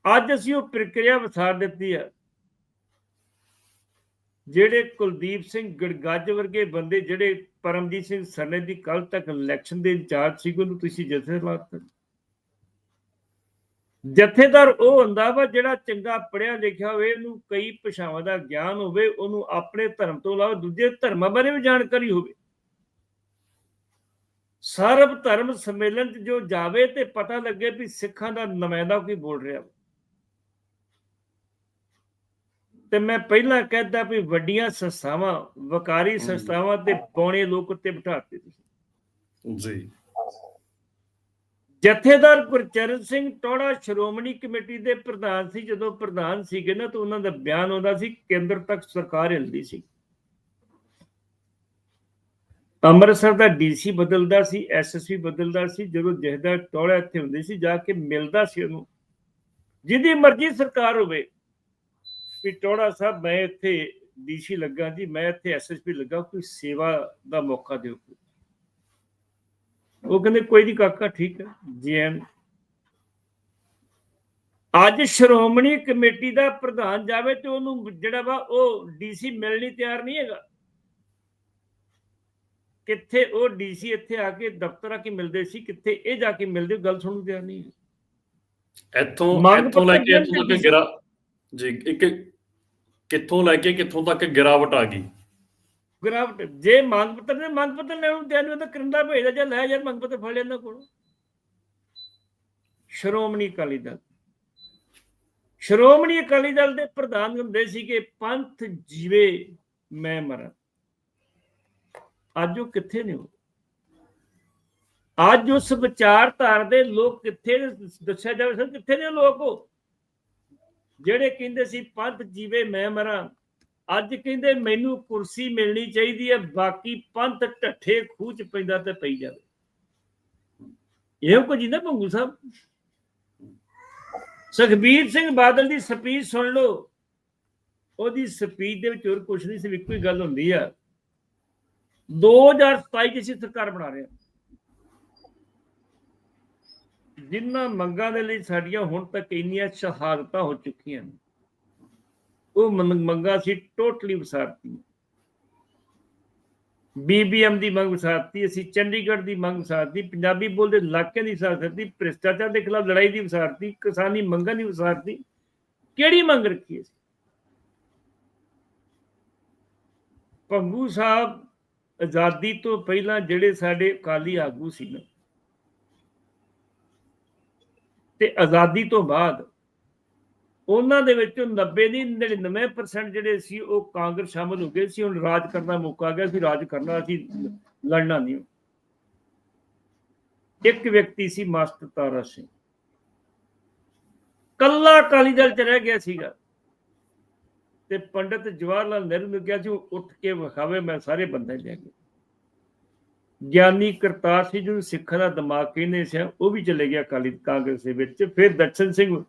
ਅੱਜ ਅਸੀਂ ਉਹ ਪ੍ਰਕਿਰਿਆ ਵਿਸਾਰ ਦਿੱਤੀ ਆ, ਜਿਹੜੇ ਕੁਲਦੀਪ ਸਿੰਘ ਗੜਗੱਜ ਵਰਗੇ ਬੰਦੇ, ਜਿਹੜੇ ਪਰਮਜੀਤ ਸਿੰਘ ਸਰਨੇ ਦੀ ਕੱਲ ਤੱਕ ਇਲੈਕਸ਼ਨ ਦੇ ਇੰਚਾਰਜ ਸੀ ਉਹਨੂੰ ਤੁਸੀਂ ਜਥੇ ਲਾਤਾ ਜਥੇਦਾਰ ਉਹ ਹੁੰਦਾ ਵਾ ਜਿਹੜਾ ਚੰਗਾ ਪੜਿਆ ਲਿਖਿਆ ਹੋਵੇ ਇਹਨੂੰ ਕਈ ਭਾਸ਼ਾਵਾਂ ਦਾ ਗਿਆਨ ਹੋਵੇ ਉਹਨੂੰ ਆਪਣੇ ਧਰਮ ਤੋਂ ਇਲਾਵਾ ਦੂਜੇ ਧਰਮਾਂ ਬਾਰੇ ਵੀ ਜਾਣਕਾਰੀ ਹੋਵੇ। ਸਰਬ ਧਰਮ ਸੰਮੇਲਨ 'ਚ ਜੋ ਜਾਵੇ ਤੇ ਪਤਾ ਲੱਗੇ ਵੀ ਸਿੱਖਾਂ ਦਾ ਨੁਮਾਇੰਦਾ ਕੀ ਬੋਲ ਰਿਹਾ ਤੇ ਮੈਂ ਪਹਿਲਾਂ ਕਹਿੰਦਾ ਵੀ ਵੱਡੀਆਂ ਸੰਸਥਾਵਾਂ ਵਕਾਰੀ ਸੰਸਥਾਵਾਂ ਤੇ ਪੌਣੇ ਲੋਕ ਉੱਤੇ ਬਿਠਾਤੇ ਤੁਸੀਂ। ਜੀ। ਜਥੇਦਾਰ ਗੁਰਚਰਨ ਸਿੰਘ ਟੋੜਾ ਸ਼੍ਰੋਮਣੀ ਕਮੇਟੀ ਦੇ ਪ੍ਰਧਾਨ ਸੀ। ਜਦੋਂ ਪ੍ਰਧਾਨ ਸੀਗੇ ਨਾ ਤਾਂ ਉਹਨਾਂ ਦਾ ਬਿਆਨ ਆਉਂਦਾ ਸੀ, ਕੇਂਦਰ ਤੱਕ ਸਰਕਾਰ ਹਿਲਦੀ ਸੀ। ਅੰਮ੍ਰਿਤਸਰ ਦਾ ਡੀਸੀ ਬਦਲਦਾ ਸੀ, ਐਸਐਸਪੀ ਬਦਲਦਾ ਸੀ। ਜਦੋਂ ਜਹਦਾ ਟੋੜਾ ਇੱਥੇ ਹੁੰਦੀ ਸੀ, ਜਾ ਕੇ ਮਿਲਦਾ ਸੀ ਉਹਨੂੰ। ਜਿਹਦੀ ਮਰਜ਼ੀ ਸਰਕਾਰ ਹੋਵੇ, ਵੀ ਟੋੜਾ ਸਾਹਿਬ, ਮੈਂ ਇੱਥੇ ਡੀਸੀ ਲੱਗਾ ਜੀ, ਮੈਂ ਇੱਥੇ ਐਸਐਸਪੀ ਲੱਗਾ, ਕੋਈ ਸੇਵਾ ਦਾ ਮੌਕਾ ਦਿਓ। ਉਹ ਕਹਿੰਦੇ ਕੋਈ ਨਹੀਂ ਕਾਕਾ ਠੀਕ ਹੈ ਜੀ ਐਨ। ਅੱਜ ਸ਼੍ਰੋਮਣੀ ਕਮੇਟੀ ਦਾ ਪ੍ਰਧਾਨ ਜਾਵੇ ਤੇ ਉਹਨੂੰ ਜਿਹੜਾ ਵਾ ਉਹ ਡੀਸੀ ਮਿਲਣ ਤਿਆਰ ਨਹੀਂ ਹੈਗਾ। ਕਿੱਥੇ ਉਹ ਡੀਸੀ ਇੱਥੇ ਆ ਕੇ ਦਫ਼ਤਰ ਕੇ ਮਿਲਦੇ ਸੀ ਕਿੱਥੇ ਇਹ ਜਾ ਕੇ ਮਿਲਦੇ ਗੱਲ ਸੁਣਨ ਤਿਆਰ ਨਹੀਂ ਇੱਥੋਂ ਇੱਥੋਂ ਲੈ ਕੇ ਇੱਥੋਂ ਤੱਕ ਗਿਰਾ ਜੀ ਇੱਕ ਕਿੱਥੋਂ ਲੈ ਕੇ ਕਿੱਥੋਂ ਤੱਕ ਗਿਰਾਵਟ ਆ ਗਈ? ਗ੍ਰਾਫਟ, ਜੇ ਮੰਗ ਪੱਤਰ ਨੇ ਮੰਗ ਪੱਤਰ ਲੈਣ ਨੂੰ ਤਿਆਰ ਨਹੀਂ ਹੁੰਦਾ ਕਰਿੰਦਾ ਭੇਜਦਾ ਜਾਂ ਲੈ ਯਾਰ ਮੰਗ ਪੱਤਰ ਫੜ ਲੈਂਦਾ ਕੋਲ। ਸ਼੍ਰੋਮਣੀ ਅਕਾਲੀ ਦਲ। ਸ਼੍ਰੋਮਣੀ ਅਕਾਲੀ ਦਲ ਦੇ ਪ੍ਰਧਾਨ ਹੁੰਦੇ ਸੀ ਕਿ ਪੰਥ ਜੀਵੇ ਮੈਂ ਮਰਾਂ ਅੱਜ ਉਹ ਕਿੱਥੇ ਨੇ ਉਹ? ਅੱਜ ਉਸ ਵਿਚਾਰਧਾਰਾ ਦੇ ਲੋਕ ਕਿੱਥੇ ਦੱਸਿਆ ਜਾਵੇ ਸਰ, ਕਿੱਥੇ ਨੇ ਲੋਕ ਉਹ? ਜਿਹੜੇ ਕਹਿੰਦੇ ਸੀ ਪੰਥ ਜੀਵੇ ਮੈਂ ਮਰਾਂ ਅੱਜ ਕਹਿੰਦੇ ਮੈਨੂੰ ਕੁਰਸੀ ਮਿਲਣੀ ਚਾਹੀਦੀ ਹੈ, ਬਾਕੀ ਪੰਥ ਢੱਠੇ ਖੂਚ ਪੈਂਦਾ ਤੇ ਪਈ ਜਾਵੇ। ਇਹੋ ਕੁਝ ਨਾ ਭੰਗੂ ਸਾਹਿਬ। ਸੁਖਬੀਰ ਸਿੰਘ ਬਾਦਲ ਦੀ ਸਪੀਚ ਸੁਣ ਲਓ। ਉਹਦੀ ਸਪੀਚ ਦੇ ਵਿੱਚ ਹੋਰ ਕੁਝ ਨਹੀਂ ਸੀ ਇੱਕੋ ਹੀ ਗੱਲ ਹੁੰਦੀ ਆ। 2027 ਚ ਅਸੀਂ ਸਰਕਾਰ ਬਣਾ ਰਹੇ ਹਾਂ ਜਿਨ੍ਹਾਂ ਮੰਗਾਂ ਦੇ ਲਈ ਸਾਡੀਆਂ ਹੁਣ ਤੱਕ ਇੰਨੀਆਂ ਸ਼ਹਾਦਤਾਂ ਹੋ ਚੁੱਕੀਆਂ ਨੇ। ਉਹ ਮੰਗ- ਮੰਗਾਂ ਸੀ ਟੋਟਲੀ ਵਸਾਰਤੀ। ਬੀਬੀਐਮ ਦੀ ਮੰਗ ਵਸਾਰਤੀ, ਅਸੀਂ ਚੰਡੀਗੜ੍ਹ ਦੀ ਮੰਗ ਵਸਾਰਤੀ, ਪੰਜਾਬੀ ਬੋਲਦੇ ਇਲਾਕਿਆਂ ਦੀ ਵਸਾਰਤੀ, ਭ੍ਰਿਸ਼ਟਾਚਾਰ ਦੇ ਖਿਲਾਫ ਲੜਾਈ ਦੀ ਵਸਾਰਤੀ, ਕਿਸਾਨੀ ਮੰਗਾਂ ਦੀ ਵਸਾਰਤੀ। ਕਿਹੜੀ ਮੰਗ ਰੱਖੀ ਸੀ ਪੰਗੂ ਸਾਹਿਬ ਆਜ਼ਾਦੀ ਤੋਂ ਪਹਿਲਾਂ ਜਿਹੜੇ ਸਾਡੇ ਅਕਾਲੀ ਆਗੂ ਸੀ ਨਾ, ਤੇ ਆਜ਼ਾਦੀ ਤੋਂ ਬਾਅਦ ਉਹਨਾਂ ਦੇ ਵਿੱਚੋਂ 90 ਦੀ 99% ਜਿਹੜੇ ਸੀ ਉਹ ਕਾਂਗਰਸ ਸ਼ਾਮਲ ਹੋ ਗਏ ਸੀ, ਹੁਣ ਰਾਜ ਕਰਨ ਦਾ ਮੌਕਾ ਆ ਗਿਆ ਸੀ ਰਾਜ ਕਰਨਾ ਸੀ, ਲੜਨਾ ਨਹੀਂ। ਇੱਕ ਵਿਅਕਤੀ ਸੀ ਮਾਸਟਰ ਤਾਰਾ ਸਿੰਘ। ਕੱਲਾ ਅਕਾਲੀ ਦਲ ਚ ਰਹਿ ਗਿਆ ਸੀਗਾ। ਤੇ ਪੰਡਿਤ ਜਵਾਹਰ ਲਾਲ ਨਹਿਰੂ ਨੇ ਕਿਹਾ ਸੀ, ਉਹ ਉੱਠ ਕੇ ਵਿਖਾਵੇ, ਮੈਂ ਸਾਰੇ ਬੰਦੇ ਲੈ ਗਿਆ ਗਿਆਨੀ ਕਰਤਾਰ ਸਿੰਘ ਜੀ ਸਿੱਖਾਂ ਦਾ ਦਿਮਾਗ ਕਹਿੰਦੇ ਸੀ ਉਹ ਵੀ ਚਲੇ ਗਿਆ ਅਕਾਲੀ ਕਾਂਗਰਸ ਦੇ ਵਿੱਚ। ਫਿਰ ਦਰਸ਼ਨ ਸਿੰਘ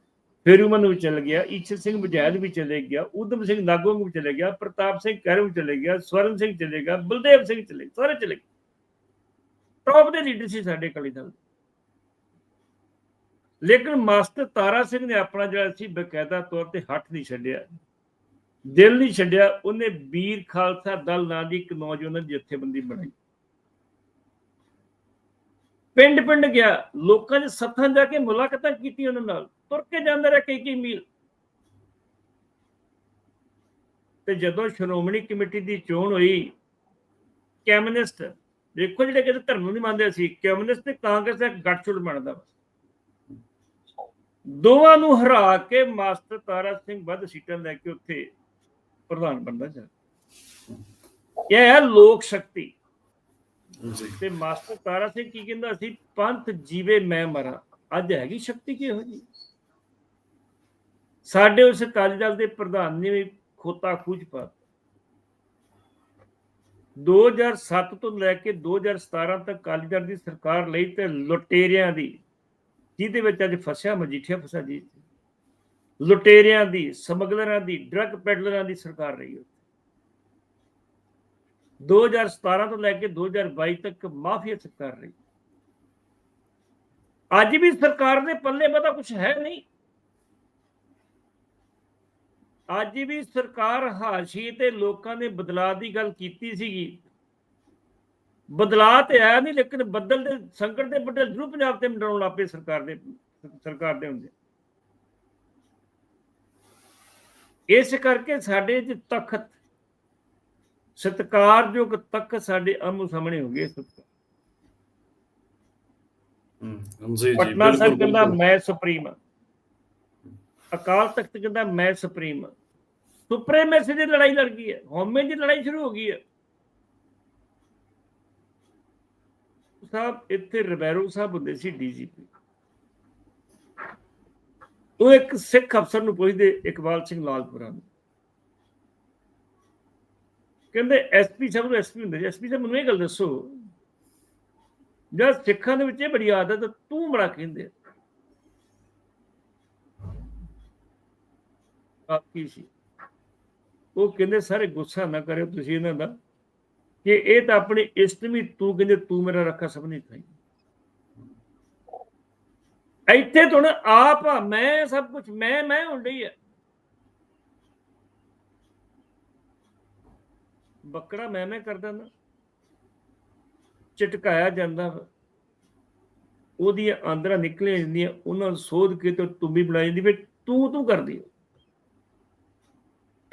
ਫੇਰੂਮਨ ਵੀ ਚਲ ਗਿਆ, ਈਸ਼ਰ ਸਿੰਘ ਬਜਾਇਲ ਵੀ ਚਲੇ ਗਿਆ ਉਦਮ ਸਿੰਘ ਨਾਗੋਂਗ ਵੀ ਚਲੇ ਗਿਆ, ਪ੍ਰਤਾਪ ਸਿੰਘ ਕਹਿਰ ਚਲੇ ਗਿਆ, ਸਵਰਨ ਸਿੰਘ ਚਲੇ ਗਿਆ, ਬਲਦੇਵ ਸਿੰਘ ਚਲੇ ਸਾਰੇ ਚਲੇ ਗਏ। ਟੌਪ ਦੇ ਲੀਡਰ ਸੀ ਸਾਡੇ ਅਕਾਲੀ ਦਲ ਲੇਕਿਨ ਮਾਸਟਰ ਤਾਰਾ ਸਿੰਘ ਨੇ ਆਪਣਾ ਜਿਹੜਾ ਸੀ ਬਕਾਇਦਾ ਤੌਰ ਤੇ ਹੱਥ ਨਹੀਂ ਛੱਡਿਆ, ਦਿਲ ਨਹੀਂ ਛੱਡਿਆ, ਉਹਨੇ ਵੀਰ ਖਾਲਸਾ ਦਲ ਨਾਂ ਦੀ ਇੱਕ ਨੌਜਵਾਨ ਜਥੇਬੰਦੀ ਬਣਾਈ। ਪਿੰਡ ਪਿੰਡ ਗਿਆ, ਲੋਕਾਂ ਦੇ ਸੱਥਾਂ ਜਾ ਕੇ ਮੁਲਾਕਾਤਾਂ ਕੀਤੀ ਉਹਨਾਂ ਨਾਲ। ਤੁਰ ਕੇ ਜਾਂਦਾ ਰਿਹਾ ਕਈ ਕਈ ਮੀਲ। ਤੇ ਜਦੋਂ ਸ਼੍ਰੋਮਣੀ ਕਮੇਟੀ ਦੀ ਚੋਣ ਹੋਈ ਕੈਮਨਿਸਟ ਦੇਖੋ ਜਿਹੜੇ ਕਿਤੇ ਧਰਮ ਨੂੰ ਨਹੀਂ ਮੰਨਦੇ ਸੀ ਕੈਮਨਿਸਟ ਤੇ ਕਾਂਗਰਸ ਦਾ ਗੱਠਜੋੜ ਬਣਦਾ ਦੋਵਾਂ ਨੂੰ ਹਰਾ ਕੇ ਮਾਸਟਰ ਤਾਰਾ ਸਿੰਘ ਵੱਧ ਸੀਟਾਂ ਲੈ ਕੇ ਉੱਥੇ ਪ੍ਰਧਾਨ ਬਣਦਾ ਜਾ ਇਹ ਹੈ ਲੋਕ ਸ਼ਕਤੀ। ਤੇ ਮਾਸਟਰ ਤਾਰਾ ਸਿੰਘ ਕੀ ਕਹਿੰਦਾ ਸੀ ਪੰਥ ਜੀਵੇ ਮੈਂ ਮਰਾਂ। ਅੱਜ ਹੈਗੀ ਸ਼ਕਤੀ ਕਿਹੋ ਜੀ ਸਾਡੇ ਉਸ ਅਕਾਲੀ ਦਲ ਦੇ ਪ੍ਰਧਾਨ ਨੇ ਵੀ ਖੋਤਾ ਖੂਜ ਪਾ 2007 ਤੋਂ ਲੈ ਕੇ 2017 ਤੱਕ ਅਕਾਲੀ ਦਲ ਦੀ ਸਰਕਾਰ ਲਈ ਤੇ ਲੁਟੇਰਿਆਂ ਦੀ, ਜਿਹਦੇ ਵਿੱਚ ਅੱਜ ਫਸਿਆ ਮਜੀਠੀਆ ਫਸਾ ਜੀ। ਲੁਟੇਰਿਆਂ ਦੀ, ਸਮਗਲਰਾਂ ਦੀ, ਡਰੱਗ ਪੈਡਲਰਾਂ ਦੀ ਸਰਕਾਰ ਰਹੀ ਹੈ। 2017 ਤੋਂ ਲੈ ਕੇ 2022 ਤੱਕ ਮਾਫੀਆ ਸਰਕਾਰ ਰਹੀ ਅੱਜ ਵੀ ਸਰਕਾਰ ਦੇ ਪੱਲੇ ਪਤਾ ਕੁਝ ਹੈ ਨਹੀਂ। ਅੱਜ ਵੀ ਸਰਕਾਰ ਹਾਸ਼ੀਏ ਤੇ ਲੋਕਾਂ ਨੇ ਬਦਲਾਅ ਦੀ ਗੱਲ ਕੀਤੀ ਸੀਗੀ ਬਦਲਾਅ ਤੇ ਆਇਆ ਨਹੀਂ ਲੇਕਿਨ ਬੱਦਲ ਦੇ ਸੰਕਟ ਦੇ ਬੱਦਲ ਜ਼ਰੂਰ ਪੰਜਾਬ ਤੇ ਮੰਡਰਾਉਣ ਲੱਪੇ ਸਰਕਾਰ ਦੇ ਸਰਕਾਰ ਦੇ ਹੁੰਦੇ ਇਸ ਕਰਕੇ ਸਾਡੇ ਚ ਤਖਤ ਸਤਕਾਰਯੋਗ ਤਖਤ ਸਾਡੇ ਆਮੋ ਸਾਹਮਣੇ ਹੋ ਗਏ ਸਤਕਾਰ ਹਮ, ਜੀ ਜੀ ਪਟਨਾ ਸਾਹਿਬ ਕਹਿੰਦਾ। ਮੈਂ ਸੁਪਰੀਮ ਹਾਂ। ਅਕਾਲ ਤਖਤ ਕਹਿੰਦਾ ਮੈਂ ਸੁਪਰੀਮ ਹਾਂ। ਸੁਪਰੀਮੇਸੀ ਦੀ ਲੜਾਈ ਲੜ ਗਈ ਹੈ। ਹਉਮੈ ਦੀ ਲੜਾਈ ਸ਼ੁਰੂ ਹੋ ਗਈ ਹੈ। ਸਾਹਿਬ ਇੱਥੇ ਰਿਬੈਰੋ ਸਾਹਿਬ ਹੁੰਦੇ ਸੀ ਡੀਜੀਪੀ। ਉਹ ਇੱਕ ਸਿੱਖ ਅਫਸਰ ਨੂੰ ਪੁੱਛਦੇ ਇਕਬਾਲ ਸਿੰਘ ਲਾਲਪੁਰਾ ਨੂੰ। ਕਹਿੰਦੇ ਐਸਪੀ ਸਾਹਿਬ ਨੂੰ ਐਸਪੀ ਹੁੰਦੇ ਐਸਪੀ ਸਾਹਿਬ ਮੈਨੂੰ ਇਹ ਗੱਲ ਦੱਸੋ। ਜਦ ਸਿੱਖਾਂ ਦੇ ਵਿੱਚ ਇਹ ਬੜੀ ਆਦਤ ਆ, ਤੂੰ ਬੜਾ ਕਹਿੰਦੇ ਆ ਸੀ। ਉਹ ਕਹਿੰਦੇ, ਸਾਰੇ ਗੁੱਸਾ ਨਾ ਕਰਿਓ ਤੁਸੀਂ ਇਹਨਾਂ ਦਾ। ਕਿ ਇਹ ਤਾਂ ਆਪਣੇ ਇਸਤਮੀ ਤੂੰ ਕਹਿੰਦੇ, ਤੂੰ ਮੇਰਾ ਰੱਖਾ ਸਭ ਨਹੀਂ ਖਾਈ ਇੱਥੇ ਤੋਂ ਆਪ ਮੈਂ ਸਭ ਕੁਝ ਮੈਂ ਮੈਂ ਹੁੰਦੀ ਆ। ਬੱਕਰਾ ਮੈਂ ਮੈਂ ਕਰਦਾ ਨਾ। ਚਟਕਾਇਆ ਜਾਂਦਾ ਵਾ। ਉਹਦੀਆਂ ਆਂਦਰਾਂ ਨਿਕਲੇ ਜਾਂਦੀਆਂ, ਉਹਨਾਂ ਨੂੰ ਸੋਧ ਕੇ ਤੇ ਤੁੰਬੀ ਬਣਾਈ ਜਾਂਦੀ, ਵੀ ਤੂੰ ਤੂੰ ਕਰਦੀ ਆ।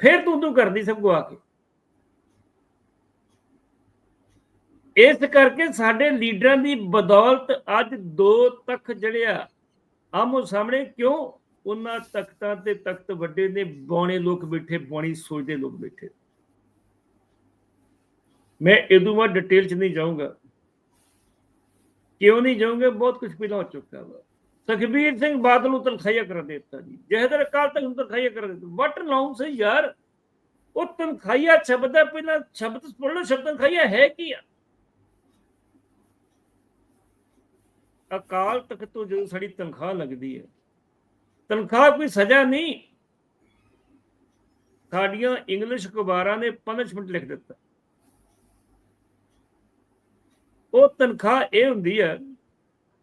ਫਿਰ ਤੂੰ ਤੂੰ ਕਰਦੀ ਸਭ ਗਵਾ ਕੇ। ਇਸ ਕਰਕੇ ਸਾਡੇ ਲੀਡਰਾਂ ਦੀ ਬਦੌਲਤ ਅੱਜ ਦੋ ਤੱਕ ਜੜਿਆ ਆਮੋ ਸਾਹਮਣੇ ਕਿਉਂ? ਉਹਨਾਂ ਤਖਤਾਂ ਤੇ ਤਖਤ ਵੱਡੇ ਨੇ, ਬੌਣੇ ਲੋਕ ਬੈਠੇ, ਬੌਣੀ ਸੋਚਦੇ ਲੋਕ ਬੈਠੇ। ਮੈਂ ਇਹਦੂ ਬਾਅਦ ਡਿਟੇਲ ਚ ਨਹੀਂ ਜਾਊਂਗਾ। ਕਿਉਂ ਨਹੀਂ ਜਾਊਂਗਾ? ਬਹੁਤ ਕੁਝ ਪਹਿਲਾਂ ਹੋ ਚੁੱਕਾ ਵਾ। ਸੁਖਬੀਰ ਸਿੰਘ ਬਾਦਲ ਨੂੰ ਤਨਖਾਹੀਆ ਕਰ ਦਿੱਤਾ ਜੀ ਜਹਦਰ ਅਕਾਲ ਤੱਕ ਨੂੰ ਤਨਖਾਹੀਆ ਕਰ ਦਿੱਤਾ। ਵਟ ਨਾਉਂ ਸੇ ਯਾਰ। ਉਹ ਤਨਖਾਹੀਆ ਸ਼ਬਦ ਹੈ, ਪਹਿਲਾਂ ਸ਼ਬਦ ਪੜ੍ਹ ਸ਼ਬਦ ਤਨਖਾਹੀਆ ਹੈ ਕੀ ਆ? ਅਕਾਲ ਤਖਤ ਤੋਂ ਜਦੋਂ ਸਾਡੀ ਤਨਖਾਹ ਲੱਗਦੀ ਹੈ, ਤਨਖਾਹ ਕੋਈ ਸਜ਼ਾ ਨਹੀਂ। ਸਾਡੀਆਂ ਇੰਗਲਿਸ਼ ਅਖਬਾਰਾਂ ਨੇ ਪਨਿਸ਼ਮੈਂਟ ਲਿਖ ਦਿੱਤਾ। ਉਹ ਤਨਖਾਹ ਇਹ ਹੁੰਦੀ ਹੈ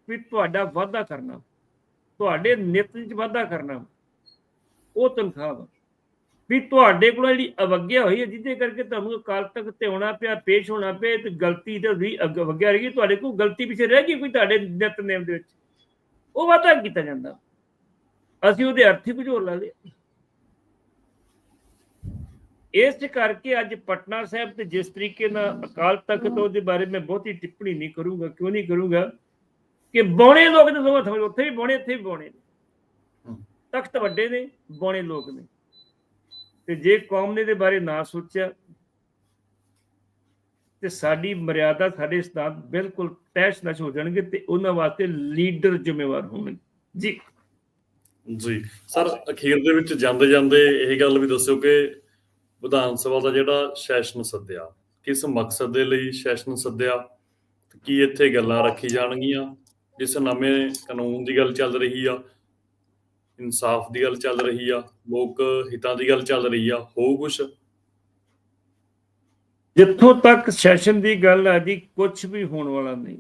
ਵੀ ਤੁਹਾਡਾ ਵਾਅਦਾ ਕਰਨਾ। ਤੁਹਾਡੇ ਨਿਤ ਵਿੱਚ ਵਾਧਾ ਕਰਨਾ ਉਹ ਤਨਖਾਹ ਵਾ। ਵੀ ਤੁਹਾਡੇ ਕੋਲ ਜਿਹੜੀ ਅਵਗਿਆ ਹੋਈ ਹੈ, ਜਿਹਦੇ ਕਰਕੇ ਤੁਹਾਨੂੰ ਅਕਾਲ ਤਖਤ ਤੇ ਪਿਆ, ਪੇਸ਼ ਹੋਣਾ ਪਿਆ, ਤੇ ਗਲਤੀ ਤੇ ਵੀ ਅਵਗਿਆ ਰਹੀ ਤੁਹਾਡੇ ਕੋਲ ਗਲਤੀ ਪਿੱਛੇ ਰਹਿ ਗਈ ਕੋਈ ਤੁਹਾਡੇ ਨਿਤ ਨੇਮ ਦੇ ਵਿੱਚ? ਉਹ ਵਾਧਾ ਕੀਤਾ ਜਾਂਦਾ। ਅਸੀਂ ਉਹਦੇ ਅਰਥੀ ਕੁਝ ਹੋਰ ਲਾ ਲਏ। ਇਸ ਕਰਕੇ ਅੱਜ ਪਟਨਾ ਸਾਹਿਬ ਤੇ ਜਿਸ ਤਰੀਕੇ ਨਾਲ ਅਕਾਲ ਤਖਤ ਉਹਦੇ ਬਾਰੇ ਮੈਂ ਬਹੁਤੀ ਟਿੱਪਣੀ ਨਹੀਂ ਕਰੂੰਗਾ, ਕਿਉਂ ਨਹੀਂ ਕਰੂੰਗਾ ਕਿ ਬੌਣੇ ਲੋਕ ਤੇ ਦੋਵਾਂ ਥਾਂ ਉੱਥੇ ਵੀ ਬੌਣੇ ਇੱਥੇ ਵੀ ਬੌਣੇ ਨੇ। ਤਖਤ ਵੱਡੇ ਨੇ ਬੌਣੇ ਲੋਕ ਨੇ। ਤੇ ਜੇ ਕੌਮ ਨੇ ਦੇ ਬਾਰੇ ਨਾ ਸੋਚਿਆ ਤੇ ਸਾਡੀ ਮਰਿਆਦਾ ਸਾਡੇ ਸਿਧਾਂਤ ਬਿਲਕੁਲ ਤੈਸ਼ ਨਸ਼ ਹੋ ਜਾਣਗੇ ਤੇ ਉਹਨਾਂ ਵਾਸਤੇ ਲੀਡਰ ਜ਼ਿੰਮੇਵਾਰ ਹੋਣਗੇ। ਜੀ। ਜੀ। ਸਰ ਅਖੀਰ ਦੇ ਵਿੱਚ ਜਾਂਦੇ ਜਾਂਦੇ ਇਹ ਗੱਲ ਵੀ ਦੱਸਿਓ ਕਿ ਵਿਧਾਨ ਸਭਾ ਦਾ ਜਿਹੜਾ ਸੈਸ਼ਨ ਸੱਦਿਆ ਕਿਸ ਮਕਸਦ ਦੇ ਲਈ ਸੈਸ਼ਨ ਸੱਦਿਆ ਕੀ ਇੱਥੇ ਗੱਲਾਂ ਰੱਖੀ ਜਾਣਗੀਆਂ? ਜਿਸ ਨਵੇਂ ਕਾਨੂੰਨ ਦੀ ਗੱਲ ਚੱਲ ਰਹੀ ਆ, ਇਨਸਾਫ ਦੀ ਗੱਲ ਚੱਲ ਰਹੀ ਆ, ਲੋਕ ਹਿੱਤਾਂ ਦੀ ਗੱਲ ਚੱਲ ਰਹੀ ਆ, ਹੋ ਕੁਛ? ਜਿੱਥੋਂ ਤੱਕ ਸੈਸ਼ਨ ਦੀ ਗੱਲ ਆ ਜੀ ਕੁਝ ਵੀ ਹੋਣ ਵਾਲਾ ਨਹੀਂ।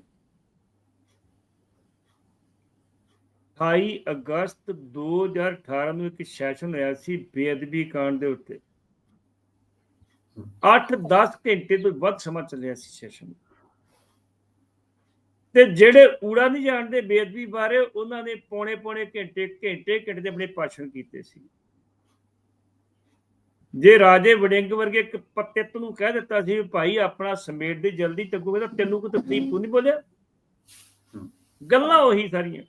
28 ਅਗਸਤ 2018 ਨੂੰ ਇੱਕ ਸੈਸ਼ਨ ਹੋਇਆ ਸੀ ਬੇਅਦਬੀ ਕਾਂਡ ਦੇ ਉੱਤੇ। 8-10 ਘੰਟੇ ਤੋਂ ਵੱਧ ਸਮਾਂ ਚੱਲਿਆ ਸੀ ਸੈਸ਼ਨ। ਤੇ ਜਿਹੜੇ ਊੜਾ ਨਹੀਂ ਜਾਣਦੇ ਬੇਅਦਬੀ ਬਾਰੇ ਉਹਨਾਂ ਨੇ ਪੌਣੇ ਪੌਣੇ ਘੰਟੇ ਘੰਟੇ ਘੰਟੇ ਦੇ ਆਪਣੇ ਭਾਸ਼ਣ ਕੀਤੇ ਸੀ। ਜੇ ਰਾਜੇ ਵੜਿੰਗ ਵਰਗੇ ਇੱਕ ਪਤਿੱਤ ਨੂੰ ਕਹਿ ਦਿੱਤਾ ਸੀ ਵੀ ਭਾਈ ਆਪਣਾ ਸਮੇਟ ਦੇ ਜਲਦੀ ਤੱਕੂਗਾ ਤਾਂ ਤੈਨੂੰ ਕੋਈ ਤਕਲੀਫ ਤੂੰ ਨਹੀਂ ਬੋਲਿਆ? ਗੱਲਾਂ ਉਹੀ ਸਾਰੀਆਂ।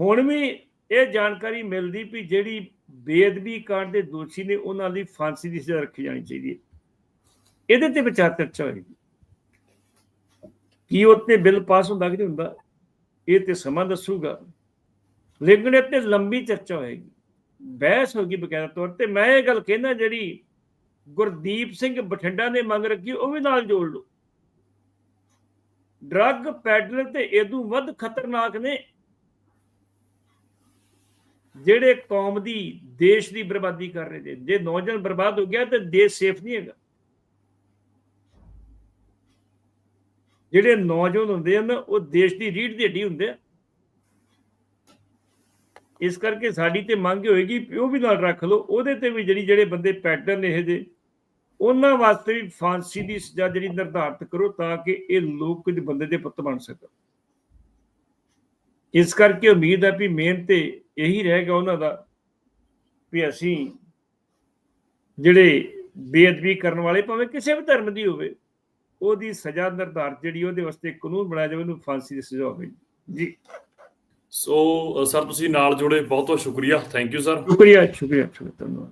ਹੁਣ ਵੀ ਇਹ ਜਾਣਕਾਰੀ ਮਿਲਦੀ ਵੀ ਜਿਹੜੀ ਬੇਅਦਬੀ ਕਾਂਡ ਦੇ ਦੋਸ਼ੀ ਨੇ ਉਹਨਾਂ ਲਈ ਫਾਂਸੀ ਦੀ ਸਜ਼ਾ ਰੱਖੀ ਜਾਣੀ ਚਾਹੀਦੀ ਹੈ। ਇਹਦੇ ਤੇ ਵਿਚਾਰ ਚਰਚਾ ਹੋਏਗੀ। ਕੀ ਉੱਤੇ ਬਿੱਲ ਪਾਸ ਹੁੰਦਾ ਕਿ ਨਹੀਂ ਹੁੰਦਾ? ਇਹ ਤੇ ਸਮਾਂ ਦੱਸੂਗਾ। ਲੇਕਿਨ ਤੇ ਲੰਬੀ ਚਰਚਾ ਹੋਏਗੀ। ਬਹਿਸ ਹੋਗੀ ਬਕਾਇਦਾ ਤੌਰ ਤੇ। ਮੈਂ ਇਹ ਗੱਲ ਕਹਿੰਦਾ ਜਿਹੜੀ ਗੁਰਦੀਪ ਸਿੰਘ ਬਠਿੰਡਾ ਨੇ ਮੰਗ ਰੱਖੀ, ਉਹ ਵੀ ਨਾਲ ਜੋੜ ਲਓ। ਡਰੱਗ ਪੈਡਲਰ ਤੇ ਇਦੋਂ ਵੱਧ ਖਤਰਨਾਕ ਨੇ। ਜਿਹੜੇ ਕੌਮ ਦੀ, ਦੇਸ਼ ਦੀ ਬਰਬਾਦੀ ਕਰ ਰਹੇ ਨੇ। ਜੇ ਨੌਜਵਾਨ ਬਰਬਾਦ ਹੋ ਗਿਆ ਤਾਂ ਦੇਸ਼ ਸੇਫ ਨਹੀਂ ਹੈਗਾ। ਜਿਹੜੇ ਨੌਜਵਾਨ ਹੁੰਦੇ ਹਨ ਉਹ ਦੇਸ਼ ਦੀ ਰੀੜ ਦੀ ਹੱਡੀ ਹੁੰਦੇ ਆ। ਇਸ ਕਰਕੇ ਸਾਡੀ ਤੇ ਮੰਗ ਹੋਏਗੀ ਵੀ ਉਹ ਵੀ ਨਾਲ ਰੱਖ ਲਓ। ਉਹਦੇ ਤੇ ਵੀ ਜਿਹੜੀ, ਜਿਹੜੇ ਬੰਦੇ ਪੈਟਰਨ ਨੇ ਇਹ ਜੇ ਉਹਨਾਂ ਵਾਸਤੇ ਵੀ ਫਾਂਸੀ ਦੀ ਸਜ਼ਾ ਜਿਹੜੀ ਨਿਰਧਾਰਤ ਕਰੋ ਤਾਂ ਕਿ ਇਹ ਲੋਕ ਕੁਝ ਬੰਦੇ ਦੇ ਪੁੱਤ ਬਣ ਸਕਣ। ਇਸ ਕਰਕੇ ਉਮੀਦ ਹੈ ਵੀ ਮਿਹਨਤ ਇਹੀ ਰਹੇਗਾ ਉਹਨਾਂ ਦਾ ਵੀ ਅਸੀਂ ਜਿਹੜੇ ਬੇਅਦਬੀ ਕਰਨ ਵਾਲੇ, ਭਾਵੇਂ ਕਿਸੇ ਵੀ ਧਰਮ ਦੀ ਹੋਵੇ ਉਹਦੀ ਸਜ਼ਾ ਨਿਰਧਾਰਤ ਜਿਹੜੀ ਉਹਦੇ ਵਾਸਤੇ ਕਾਨੂੰਨ ਬਣਾਇਆ ਜਾਵੇ ਉਹਨੂੰ ਫਾਂਸੀ ਦੀ ਸਜ਼ਾ ਹੋਵੇ। ਜੀ। ਸੋ ਸਰ ਤੁਸੀਂ ਨਾਲ ਜੁੜੇ ਬਹੁਤ ਬਹੁਤ ਸ਼ੁਕਰੀਆ। ਥੈਂਕ ਯੂ ਸਰ ਸ਼ੁਕਰੀਆ ਸ਼ੁਕਰੀਆ ਧੰਨਵਾਦ।